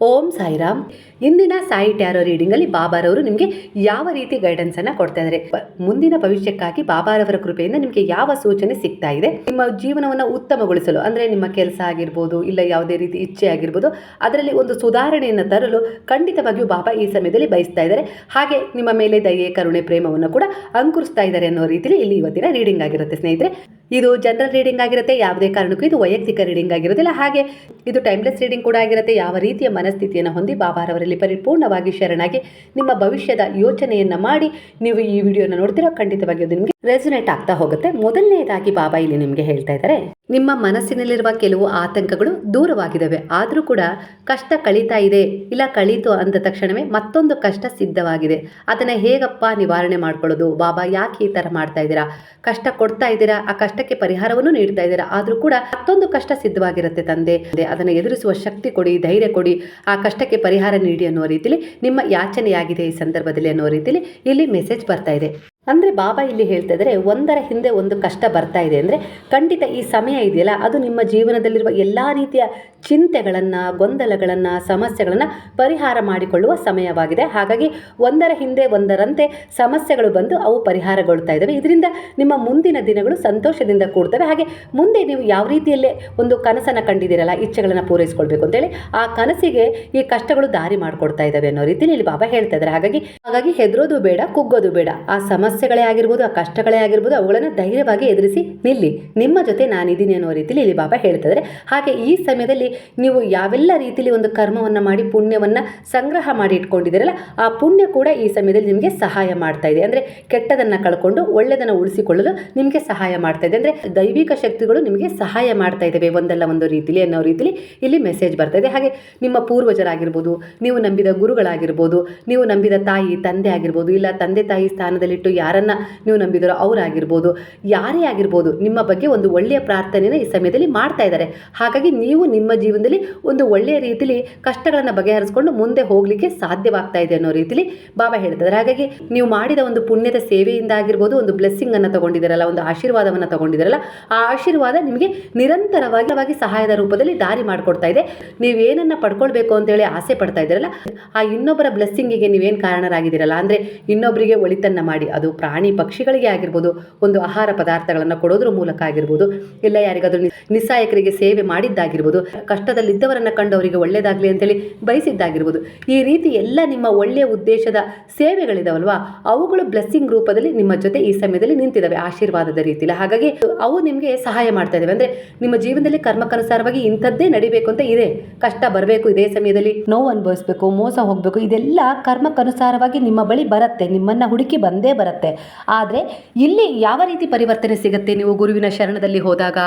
ಓಂ ಸಾಯಿರಾಮ್. ಇಂದಿನ ಸಾಯಿ ಟ್ಯಾರೋ ರೀಡಿಂಗಲ್ಲಿ ಬಾಬಾರವರು ನಿಮಗೆ ಯಾವ ರೀತಿ ಗೈಡೆನ್ಸನ್ನು ಕೊಡ್ತಾ ಇದ್ದಾರೆ ಮುಂದಿನ ಭವಿಷ್ಯಕ್ಕಾಗಿ ಬಾಬಾರವರ ಕೃಪೆಯಿಂದ ನಿಮಗೆ ಯಾವ ಸೂಚನೆ ಸಿಗ್ತಾ ಇದೆ? ನಿಮ್ಮ ಜೀವನವನ್ನು ಉತ್ತಮಗೊಳಿಸಲು, ಅಂದರೆ ನಿಮ್ಮ ಕೆಲಸ ಆಗಿರ್ಬೋದು, ಇಲ್ಲ ಯಾವುದೇ ರೀತಿ ಇಚ್ಛೆ ಆಗಿರ್ಬೋದು, ಅದರಲ್ಲಿ ಒಂದು ಸುಧಾರಣೆಯನ್ನು ತರಲು ಖಂಡಿತವಾಗಿಯೂ ಬಾಬಾ ಈ ಸಮಯದಲ್ಲಿ ಬಯಸ್ತಾ ಇದ್ದಾರೆ ಹಾಗೆ ನಿಮ್ಮ ಮೇಲೆ ದಯೆ, ಕರುಣೆ, ಪ್ರೇಮವನ್ನು ಕೂಡ ಅಂಕುರಿಸ್ತಾ ಇದ್ದಾರೆ ಅನ್ನೋ ರೀತಿಯಲ್ಲಿ ಇಲ್ಲಿ ಇವತ್ತಿನ ರೀಡಿಂಗ್ ಆಗಿರುತ್ತೆ ಸ್ನೇಹಿತರೆ. ಇದು ಜನರಲ್ ರೀಡಿಂಗ್ ಆಗಿರುತ್ತೆ, ಯಾವುದೇ ಕಾರಣಕ್ಕೂ ಇದು ವೈಯಕ್ತಿಕ ರೀಡಿಂಗ್ ಆಗಿರೋದಿಲ್ಲ ಹಾಗೆ ಇದು ಟೈಮ್ಲೆಸ್ ರೀಡಿಂಗ್ ಕೂಡ ಆಗಿರುತ್ತೆ. ಯಾವ ರೀತಿಯ ಮನಸ್ಥಿತಿಯನ್ನು ಹೊಂದಿ ಬಾಬಾರವರಲ್ಲಿ ಪರಿಪೂರ್ಣವಾಗಿ ಶರಣಾಗಿ ನಿಮ್ಮ ಭವಿಷ್ಯದ ಯೋಚನೆಯನ್ನು ಮಾಡಿ ನೀವು ಈ ವಿಡಿಯೋನ ನೋಡ್ತಿರೋ ಖಂಡಿತವಾಗಿ ಅದು ನಿಮಗೆ ರೆಸೊನೇಟ್ ಆಗ್ತಾ ಹೋಗುತ್ತೆ. ಮೊದಲನೇದಾಗಿ ಬಾಬಾ ಇಲ್ಲಿ ನಿಮಗೆ ಹೇಳ್ತಾ ಇದ್ದಾರೆ, ನಿಮ್ಮ ಮನಸ್ಸಿನಲ್ಲಿರುವ ಕೆಲವು ಆತಂಕಗಳು ದೂರವಾಗಿದ್ದಾವೆ. ಆದರೂ ಕೂಡ ಕಷ್ಟ ಕಳೀತಾ ಇದೆ, ಇಲ್ಲ ಕಳೀತು ಅಂದ ತಕ್ಷಣವೇ ಮತ್ತೊಂದು ಕಷ್ಟ ಸಿದ್ಧವಾಗಿದೆ. ಅದನ್ನು ಹೇಗಪ್ಪ ನಿವಾರಣೆ ಮಾಡ್ಕೊಳ್ಳೋದು? ಬಾಬಾ ಯಾಕೆ ಈ ಥರ ಮಾಡ್ತಾ ಇದ್ದೀರಾ? ಕಷ್ಟ ಕೊಡ್ತಾ ಇದ್ದೀರಾ? ಆ ಕಷ್ಟಕ್ಕೆ ಪರಿಹಾರವನ್ನು ನೀಡ್ತಾ ಇದ್ದಾರೆ. ಆದರೂ ಕೂಡ ಮತ್ತೊಂದು ಕಷ್ಟ ಸಿದ್ಧವಾಗಿರುತ್ತೆ ತಂದೆ. ಅದನ್ನು ಎದುರಿಸುವ ಶಕ್ತಿ ಕೊಡಿ, ಧೈರ್ಯ ಕೊಡಿ, ಆ ಕಷ್ಟಕ್ಕೆ ಪರಿಹಾರ ನೀಡಿ ಅನ್ನೋ ರೀತಿಲಿ, ನಿಮ್ಮ ಯಾಚನೆಯಾಗಿದೆ ಈ ಸಂದರ್ಭದಲ್ಲಿ ಅನ್ನೋ ರೀತಿಲಿ ಇಲ್ಲಿ ಮೆಸೇಜ್ ಬರ್ತಾ ಇದೆ. ಅಂದ್ರೆ ಬಾಬಾ ಇಲ್ಲಿ ಹೇಳ್ತಾ ಇದ್ರೆ ಒಂದರ ಹಿಂದೆ ಒಂದು ಕಷ್ಟ ಬರ್ತಾ ಇದೆ. ಅಂದ್ರೆ ಖಂಡಿತ ಈ ಸಮಯ ಇದೆಯಲ್ಲ, ಅದು ನಿಮ್ಮ ಜೀವನದಲ್ಲಿರುವ ಎಲ್ಲ ರೀತಿಯ ಚಿಂತೆಗಳನ್ನು, ಗೊಂದಲಗಳನ್ನು, ಸಮಸ್ಯೆಗಳನ್ನು ಪರಿಹಾರ ಮಾಡಿಕೊಳ್ಳುವ ಸಮಯವಾಗಿದೆ. ಹಾಗಾಗಿ ಒಂದರ ಹಿಂದೆ ಒಂದರಂತೆ ಸಮಸ್ಯೆಗಳು ಬಂದು ಅವು ಪರಿಹಾರಗೊಳ್ತಾ ಇದ್ದಾವೆ. ಇದರಿಂದ ನಿಮ್ಮ ಮುಂದಿನ ದಿನಗಳು ಸಂತೋಷದಿಂದ ಕೂಡ್ತವೆ. ಹಾಗೆ ಮುಂದೆ ನೀವು ಯಾವ ರೀತಿಯಲ್ಲೇ ಒಂದು ಕನಸನ್ನು ಕಂಡಿದ್ದೀರಲ್ಲ, ಇಚ್ಛೆಗಳನ್ನು ಪೂರೈಸಿಕೊಳ್ಬೇಕು ಅಂತೇಳಿ, ಆ ಕನಸಿಗೆ ಈ ಕಷ್ಟಗಳು ದಾರಿ ಮಾಡಿಕೊಡ್ತಾ ಇದ್ದಾವೆ ಅನ್ನೋ ರೀತಿಯಲ್ಲಿ ಇಲ್ಲಿ ಬಾಬಾ ಹೇಳ್ತಾ ಇದ್ದಾರೆ. ಹಾಗಾಗಿ ಹಾಗಾಗಿ ಹೆದರೋದು ಬೇಡ, ಕುಗ್ಗೋದು ಬೇಡ. ಆ ಸಮಸ್ಯೆಗಳೇ ಆಗಿರ್ಬೋದು, ಆ ಕಷ್ಟಗಳೇ ಆಗಿರ್ಬೋದು, ಅವುಗಳನ್ನು ಧೈರ್ಯವಾಗಿ ಎದುರಿಸಿ ನಿಲ್ಲಿ. ನಿಮ್ಮ ಜೊತೆ ನಾನಿದ್ದೀನಿ ಅನ್ನೋ ರೀತಿಯಲ್ಲಿ ಇಲ್ಲಿ ಬಾಬಾ ಹೇಳ್ತಾ ಇದ್ದಾರೆ. ಹಾಗೆ ಈ ಸಮಯದಲ್ಲಿ ನೀವು ಯಾವೆಲ್ಲ ರೀತಿಯಲ್ಲಿ ಒಂದು ಕರ್ಮವನ್ನು ಮಾಡಿ, ಪುಣ್ಯವನ್ನು ಸಂಗ್ರಹ ಮಾಡಿ ಇಟ್ಕೊಂಡಿದ್ದೀರಲ್ಲ, ಆ ಪುಣ್ಯ ಕೂಡ ಈ ಸಮಯದಲ್ಲಿ ನಿಮಗೆ ಸಹಾಯ ಮಾಡ್ತಾ ಇದೆ. ಅಂದರೆ ಕೆಟ್ಟದನ್ನು ಕಳ್ಕೊಂಡು ಒಳ್ಳೆಯದನ್ನು ಉಳಿಸಿಕೊಳ್ಳಲು ನಿಮಗೆ ಸಹಾಯ ಮಾಡ್ತಾ ಇದೆ. ಅಂದರೆ ದೈವಿಕ ಶಕ್ತಿಗಳು ನಿಮಗೆ ಸಹಾಯ ಮಾಡ್ತಾ ಇದ್ದಾವೆ ಒಂದಲ್ಲ ಒಂದು ರೀತಿಲಿ ಅನ್ನೋ ರೀತಿಲಿ ಇಲ್ಲಿ ಮೆಸೇಜ್ ಬರ್ತಾ ಇದೆ. ಹಾಗೆ ನಿಮ್ಮ ಪೂರ್ವಜರಾಗಿರ್ಬೋದು, ನೀವು ನಂಬಿದ ಗುರುಗಳಾಗಿರ್ಬೋದು, ನೀವು ನಂಬಿದ ತಾಯಿ, ತಂದೆ ಆಗಿರ್ಬೋದು, ಇಲ್ಲ ತಂದೆ ತಾಯಿ ಸ್ಥಾನದಲ್ಲಿಟ್ಟು ಯಾರನ್ನ ನೀವು ನಂಬಿದರೋ ಅವರಾಗಿರ್ಬೋದು, ಯಾರೇ ಆಗಿರ್ಬೋದು, ನಿಮ್ಮ ಬಗ್ಗೆ ಒಂದು ಒಳ್ಳೆಯ ಪ್ರಾರ್ಥನೆಯನ್ನು ಈ ಸಮಯದಲ್ಲಿ ಮಾಡ್ತಾ ಇದ್ದಾರೆ. ಹಾಗಾಗಿ ನೀವು ನಿಮ್ಮ ಜೀವನದಲ್ಲಿ ಒಂದು ಒಳ್ಳೆಯ ರೀತಿಲಿ ಕಷ್ಟಗಳನ್ನು ಬಗೆಹರಿಸ್ಕೊಂಡು ಮುಂದೆ ಹೋಗಲಿಕ್ಕೆ ಸಾಧ್ಯವಾಗ್ತಾ ಇದೆ ಅನ್ನೋ ರೀತಿಲಿ ಬಾಬಾ ಹೇಳ್ತಿದ್ದಾರೆ ಹಾಗಾಗಿ ನೀವು ಮಾಡಿದ ಒಂದು ಪುಣ್ಯದ ಸೇವೆಯಿಂದ ಆಗಿರ್ಬೋದು ಒಂದು ಬ್ಲೆಸ್ಸಿಂಗ್ ಅನ್ನು ತಗೊಂಡಿದ್ದೀರಲ್ಲ, ಒಂದು ಆಶೀರ್ವಾದವನ್ನು ತಗೊಂಡಿದ್ದೀರಲ್ಲ, ಆ ಆಶೀರ್ವಾದ ನಿಮಗೆ ನಿರಂತರವಾಗಿ ಸಹಾಯದ ರೂಪದಲ್ಲಿ ದಾರಿ ಮಾಡಿಕೊಡ್ತಾ ಇದೆ. ನೀವೇನನ್ನ ಪಡ್ಕೊಳ್ಬೇಕು ಅಂತೇಳಿ ಆಸೆ ಪಡ್ತಾ ಇದ್ದೀರಲ್ಲ, ಆ ಇನ್ನೊಬ್ಬರ ಬ್ಲೆಸ್ಸಿಂಗಿಗೆ ನೀವೇನು ಕಾರಣರಾಗಿದ್ದೀರಲ್ಲ, ಅಂದರೆ ಇನ್ನೊಬ್ಬರಿಗೆ ಒಳಿತನ್ನ ಮಾಡಿ, ಅದು ಪ್ರಾಣಿ ಪಕ್ಷಿಗಳಿಗೆ ಆಗಿರ್ಬೋದು, ಒಂದು ಆಹಾರ ಪದಾರ್ಥಗಳನ್ನು ಕೊಡೋದ್ರ ಮೂಲಕ ಆಗಿರ್ಬೋದು, ಇಲ್ಲ ಯಾರಿಗಾದ್ರೂ ನಿಸ್ಸಾಯಕರಿಗೆ ಸೇವೆ ಮಾಡಿದ್ದಾಗಿರ್ಬೋದು ಕಷ್ಟದಲ್ಲಿದ್ದವರನ್ನ ಕಂಡವರಿಗೆ ಒಳ್ಳೆಯದಾಗಲಿ ಅಂತೇಳಿ ಬಯಸಿದ್ದಾಗಿರ್ಬೋದು. ಈ ರೀತಿ ಎಲ್ಲ ನಿಮ್ಮ ಒಳ್ಳೆಯ ಉದ್ದೇಶದ ಸೇವೆಗಳಿದಾವಲ್ವಾ? ಅವುಗಳು ಬ್ಲೆಸ್ಸಿಂಗ್ ರೂಪದಲ್ಲಿ ನಿಮ್ಮ ಜೊತೆ ಈ ಸಮಯದಲ್ಲಿ ನಿಂತಿದ್ದಾವೆ ಆಶೀರ್ವಾದದ ರೀತಿಯಲ್ಲಿ ಹಾಗಾಗಿ ಅವು ನಿಮಗೆ ಸಹಾಯ ಮಾಡ್ತಾ ಇದ್ದಾವೆ ಅಂದರೆ ನಿಮ್ಮ ಜೀವನದಲ್ಲಿ ಕರ್ಮಕ್ಕನುಸಾರವಾಗಿ ಇಂಥದ್ದೇ ನಡಿಬೇಕು ಅಂತ ಇದೆ. ಕಷ್ಟ ಬರಬೇಕು, ಇದೇ ಸಮಯದಲ್ಲಿ ನೋವು ಅನುಭವಿಸ್ಬೇಕು, ಮೋಸ ಹೋಗಬೇಕು, ಇದೆಲ್ಲ ಕರ್ಮಕ್ಕನುಸಾರವಾಗಿ ನಿಮ್ಮ ಬಳಿ ಬರುತ್ತೆ, ನಿಮ್ಮನ್ನು ಹುಡುಕಿ ಬಂದೇ ಬರುತ್ತೆ. ಆದರೆ ಇಲ್ಲಿ ಯಾವ ರೀತಿ ಪರಿವರ್ತನೆ ಸಿಗುತ್ತೆ? ನೀವು ಗುರುವಿನ ಶರಣದಲ್ಲಿ ಹೋದಾಗ,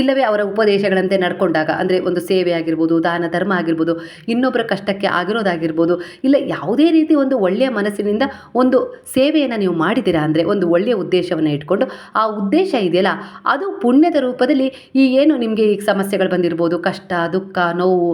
ಇಲ್ಲವೇ ಅವರ ಉಪದೇಶಗಳಂತೆ ನಡ್ಕೊಂಡಾಗ, ಅಂದರೆ ಒಂದು ಸೇವೆ ಆಗಿರ್ಬೋದು, ದಾನ ಧರ್ಮ ಆಗಿರ್ಬೋದು ಇನ್ನೊಬ್ಬರ ಕಷ್ಟಕ್ಕೆ ಆಗಿರೋದಾಗಿರ್ಬೋದು, ಇಲ್ಲ ಯಾವುದೇ ರೀತಿ ಒಂದು ಒಳ್ಳೆಯ ಮನಸ್ಸಿನಿಂದ ಒಂದು ಸೇವೆಯನ್ನು ನೀವು ಮಾಡಿದ್ದೀರಾ ಅಂದರೆ ಒಂದು ಒಳ್ಳೆಯ ಉದ್ದೇಶವನ್ನು ಇಟ್ಕೊಂಡು ಆ ಉದ್ದೇಶ ಇದೆಯಲ್ಲ, ಅದು ಪುಣ್ಯದ ರೂಪದಲ್ಲಿ ಈ ಏನು ನಿಮಗೆ ಈ ಸಮಸ್ಯೆಗಳು ಬಂದಿರ್ಬೋದು, ಕಷ್ಟ, ದುಃಖ, ನೋವು,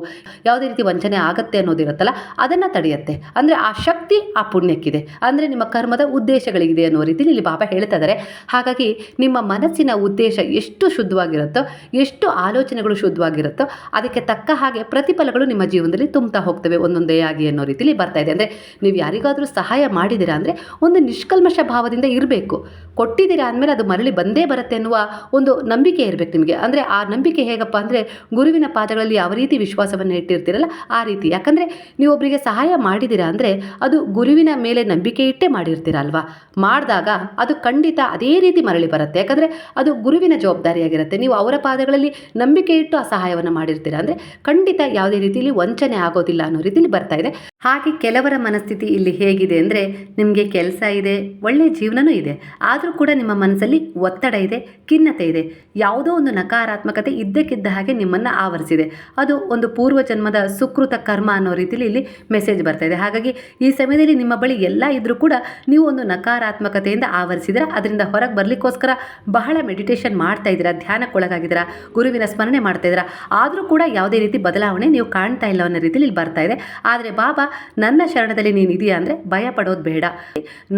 ಯಾವುದೇ ರೀತಿ ವಂಚನೆ ಆಗತ್ತೆ ಅನ್ನೋದಿರುತ್ತಲ್ಲ, ಅದನ್ನು ತಡೆಯುತ್ತೆ. ಅಂದರೆ ಆ ಶಕ್ತಿ ಆ ಪುಣ್ಯಕ್ಕಿದೆ. ಅಂದರೆ ನಿಮ್ಮ ಕರ್ಮದ ಉದ್ದೇಶಗಳಿಗಿದೆ ಅನ್ನೋ ರೀತಿಯಲ್ಲಿ ಇಲ್ಲಿ ಬಾಬಾ ಹೇಳ್ತಾ ಇದ್ದಾರೆ. ಹಾಗಾಗಿ ನಿಮ್ಮ ಮನಸ್ಸಿನ ಉದ್ದೇಶ ಎಷ್ಟು ಶುದ್ಧವಾಗಿರುತ್ತೋ, ಎಷ್ಟು ಆಲೋಚನೆಗಳು ಶುದ್ಧವಾಗಿರುತ್ತೋ, ಅದಕ್ಕೆ ತಕ್ಕ ಹಾಗೆ ಪ್ರತಿಫಲಗಳು ನಿಮ್ಮ ಜೀವನದಲ್ಲಿ ತುಂಬ್ತಾ ಹೋಗ್ತವೆ ಒಂದೊಂದೇ ಆಗಿ ಅನ್ನೋ ರೀತಿಲಿ ಬರ್ತಾ ಇದೆ. ಅಂದರೆ ನೀವು ಯಾರಿಗಾದರೂ ಸಹಾಯ ಮಾಡಿದ್ದೀರಾ ಅಂದರೆ ಒಂದು ನಿಷ್ಕಲ್ಮಶ ಭಾವದಿಂದ ಇರಬೇಕು. ಕೊಟ್ಟಿದ್ದೀರಾ ಅಂದಮೇಲೆ ಅದು ಮರಳಿ ಬಂದೇ ಬರುತ್ತೆ ಅನ್ನುವ ಒಂದು ನಂಬಿಕೆ ಇರಬೇಕು ನಿಮಗೆ. ಅಂದರೆ ಆ ನಂಬಿಕೆ ಹೇಗಪ್ಪ ಅಂದರೆ ಗುರುವಿನ ಪಾದಗಳಲ್ಲಿ ಯಾವ ರೀತಿ ವಿಶ್ವಾಸವನ್ನು ಇಟ್ಟಿರ್ತೀರಲ್ಲ ಆ ರೀತಿ. ಯಾಕಂದರೆ ನೀವು ಒಬ್ಬರಿಗೆ ಸಹಾಯ ಮಾಡಿದ್ದೀರಾ ಅಂದರೆ ಅದು ಗುರುವಿನ ಮೇಲೆ ನಂಬಿಕೆ ಇಟ್ಟೇ ಮಾಡಿರ್ತೀರ ಅಲ್ವಾ? ಮಾಡಿದಾಗ ಅದು ಖಂಡಿತ ಅದೇ ರೀತಿ ಮರಳಿ ಬರುತ್ತೆ. ಯಾಕಂದರೆ ಅದು ಗುರುವಿನ ಜವಾಬ್ದಾರಿಯಾಗಿರುತ್ತೆ. ನೀವು ಅವರ ಪಾದಗಳಲ್ಲಿ ನಂಬಿಕೆ ಇಟ್ಟು ಆ ಸಹಾಯವನ್ನು ಮಾಡಿರ್ತೀರ. ಅಂದರೆ ಖಂಡಿತ ಯಾವುದೇ ರೀತಿಯಲ್ಲಿ ವಂಚನೆ ಆಗೋದಿಲ್ಲ ಅನ್ನೋ ರೀತಿಯಲ್ಲಿ ಬರ್ತಾ ಇದೆ. ಹಾಗೆ ಕೆಲವರ ಮನಸ್ಥಿತಿ ಇಲ್ಲಿ ಹೇಗಿದೆ ಅಂದರೆ ನಿಮಗೆ ಕೆಲಸ ಇದೆ ಒಳ್ಳೆಯ ಜೀವನನೂ ಇದೆ, ಆದರೂ ಕೂಡ ನಿಮ್ಮ ಮನಸ್ಸಲ್ಲಿ ಒತ್ತಡ ಇದೆ, ಖಿನ್ನತೆ ಇದೆ. ಯಾವುದೋ ಒಂದು ನಕಾರಾತ್ಮಕತೆ ಇದ್ದಕ್ಕಿದ್ದ ಹಾಗೆ ನಿಮ್ಮನ್ನು ಆವರಿಸಿದೆ. ಅದು ಒಂದು ಪೂರ್ವ ಜನ್ಮದ ಸುಕೃತ ಕರ್ಮ ಅನ್ನೋ ರೀತಿಯಲ್ಲಿ ಇಲ್ಲಿ ಮೆಸೇಜ್ ಬರ್ತಾ ಇದೆ. ಹಾಗಾಗಿ ಈ ಸಮಯದಲ್ಲಿ ನಿಮ್ಮ ಬಳಿ ಎಲ್ಲ ಇದ್ದರೂ ಕೂಡ ನೀವು ಒಂದು ನಕಾರಾತ್ಮಕ ನಕಾರಾತ್ಮಕತೆಯಿಂದ ಆವರಿಸಿದ್ರೆ, ಅದರಿಂದ ಹೊರಗೆ ಬರಲಿಕ್ಕೋಸ್ಕರ ಬಹಳ ಮೆಡಿಟೇಷನ್ ಮಾಡ್ತಾ ಇದ್ದೀರಾ, ಧ್ಯಾನಕ್ಕೊಳಗಾಗಿದ್ದೀರಾ, ಗುರುವಿನ ಸ್ಮರಣೆ ಮಾಡ್ತಾ ಇದ್ದೀರಾ, ಆದರೂ ಕೂಡ ಯಾವುದೇ ರೀತಿ ಬದಲಾವಣೆ ನೀವು ಕಾಣ್ತಾ ಇಲ್ಲ ಅನ್ನೋ ರೀತಿಲಿ ಇಲ್ಲಿ ಬರ್ತಾ ಇದೆ. ಆದರೆ ಬಾಬಾ, ನನ್ನ ಶರಣದಲ್ಲಿ ನೀನು ಇದೆಯಾ ಅಂದರೆ ಭಯ ಪಡೋದು ಬೇಡ.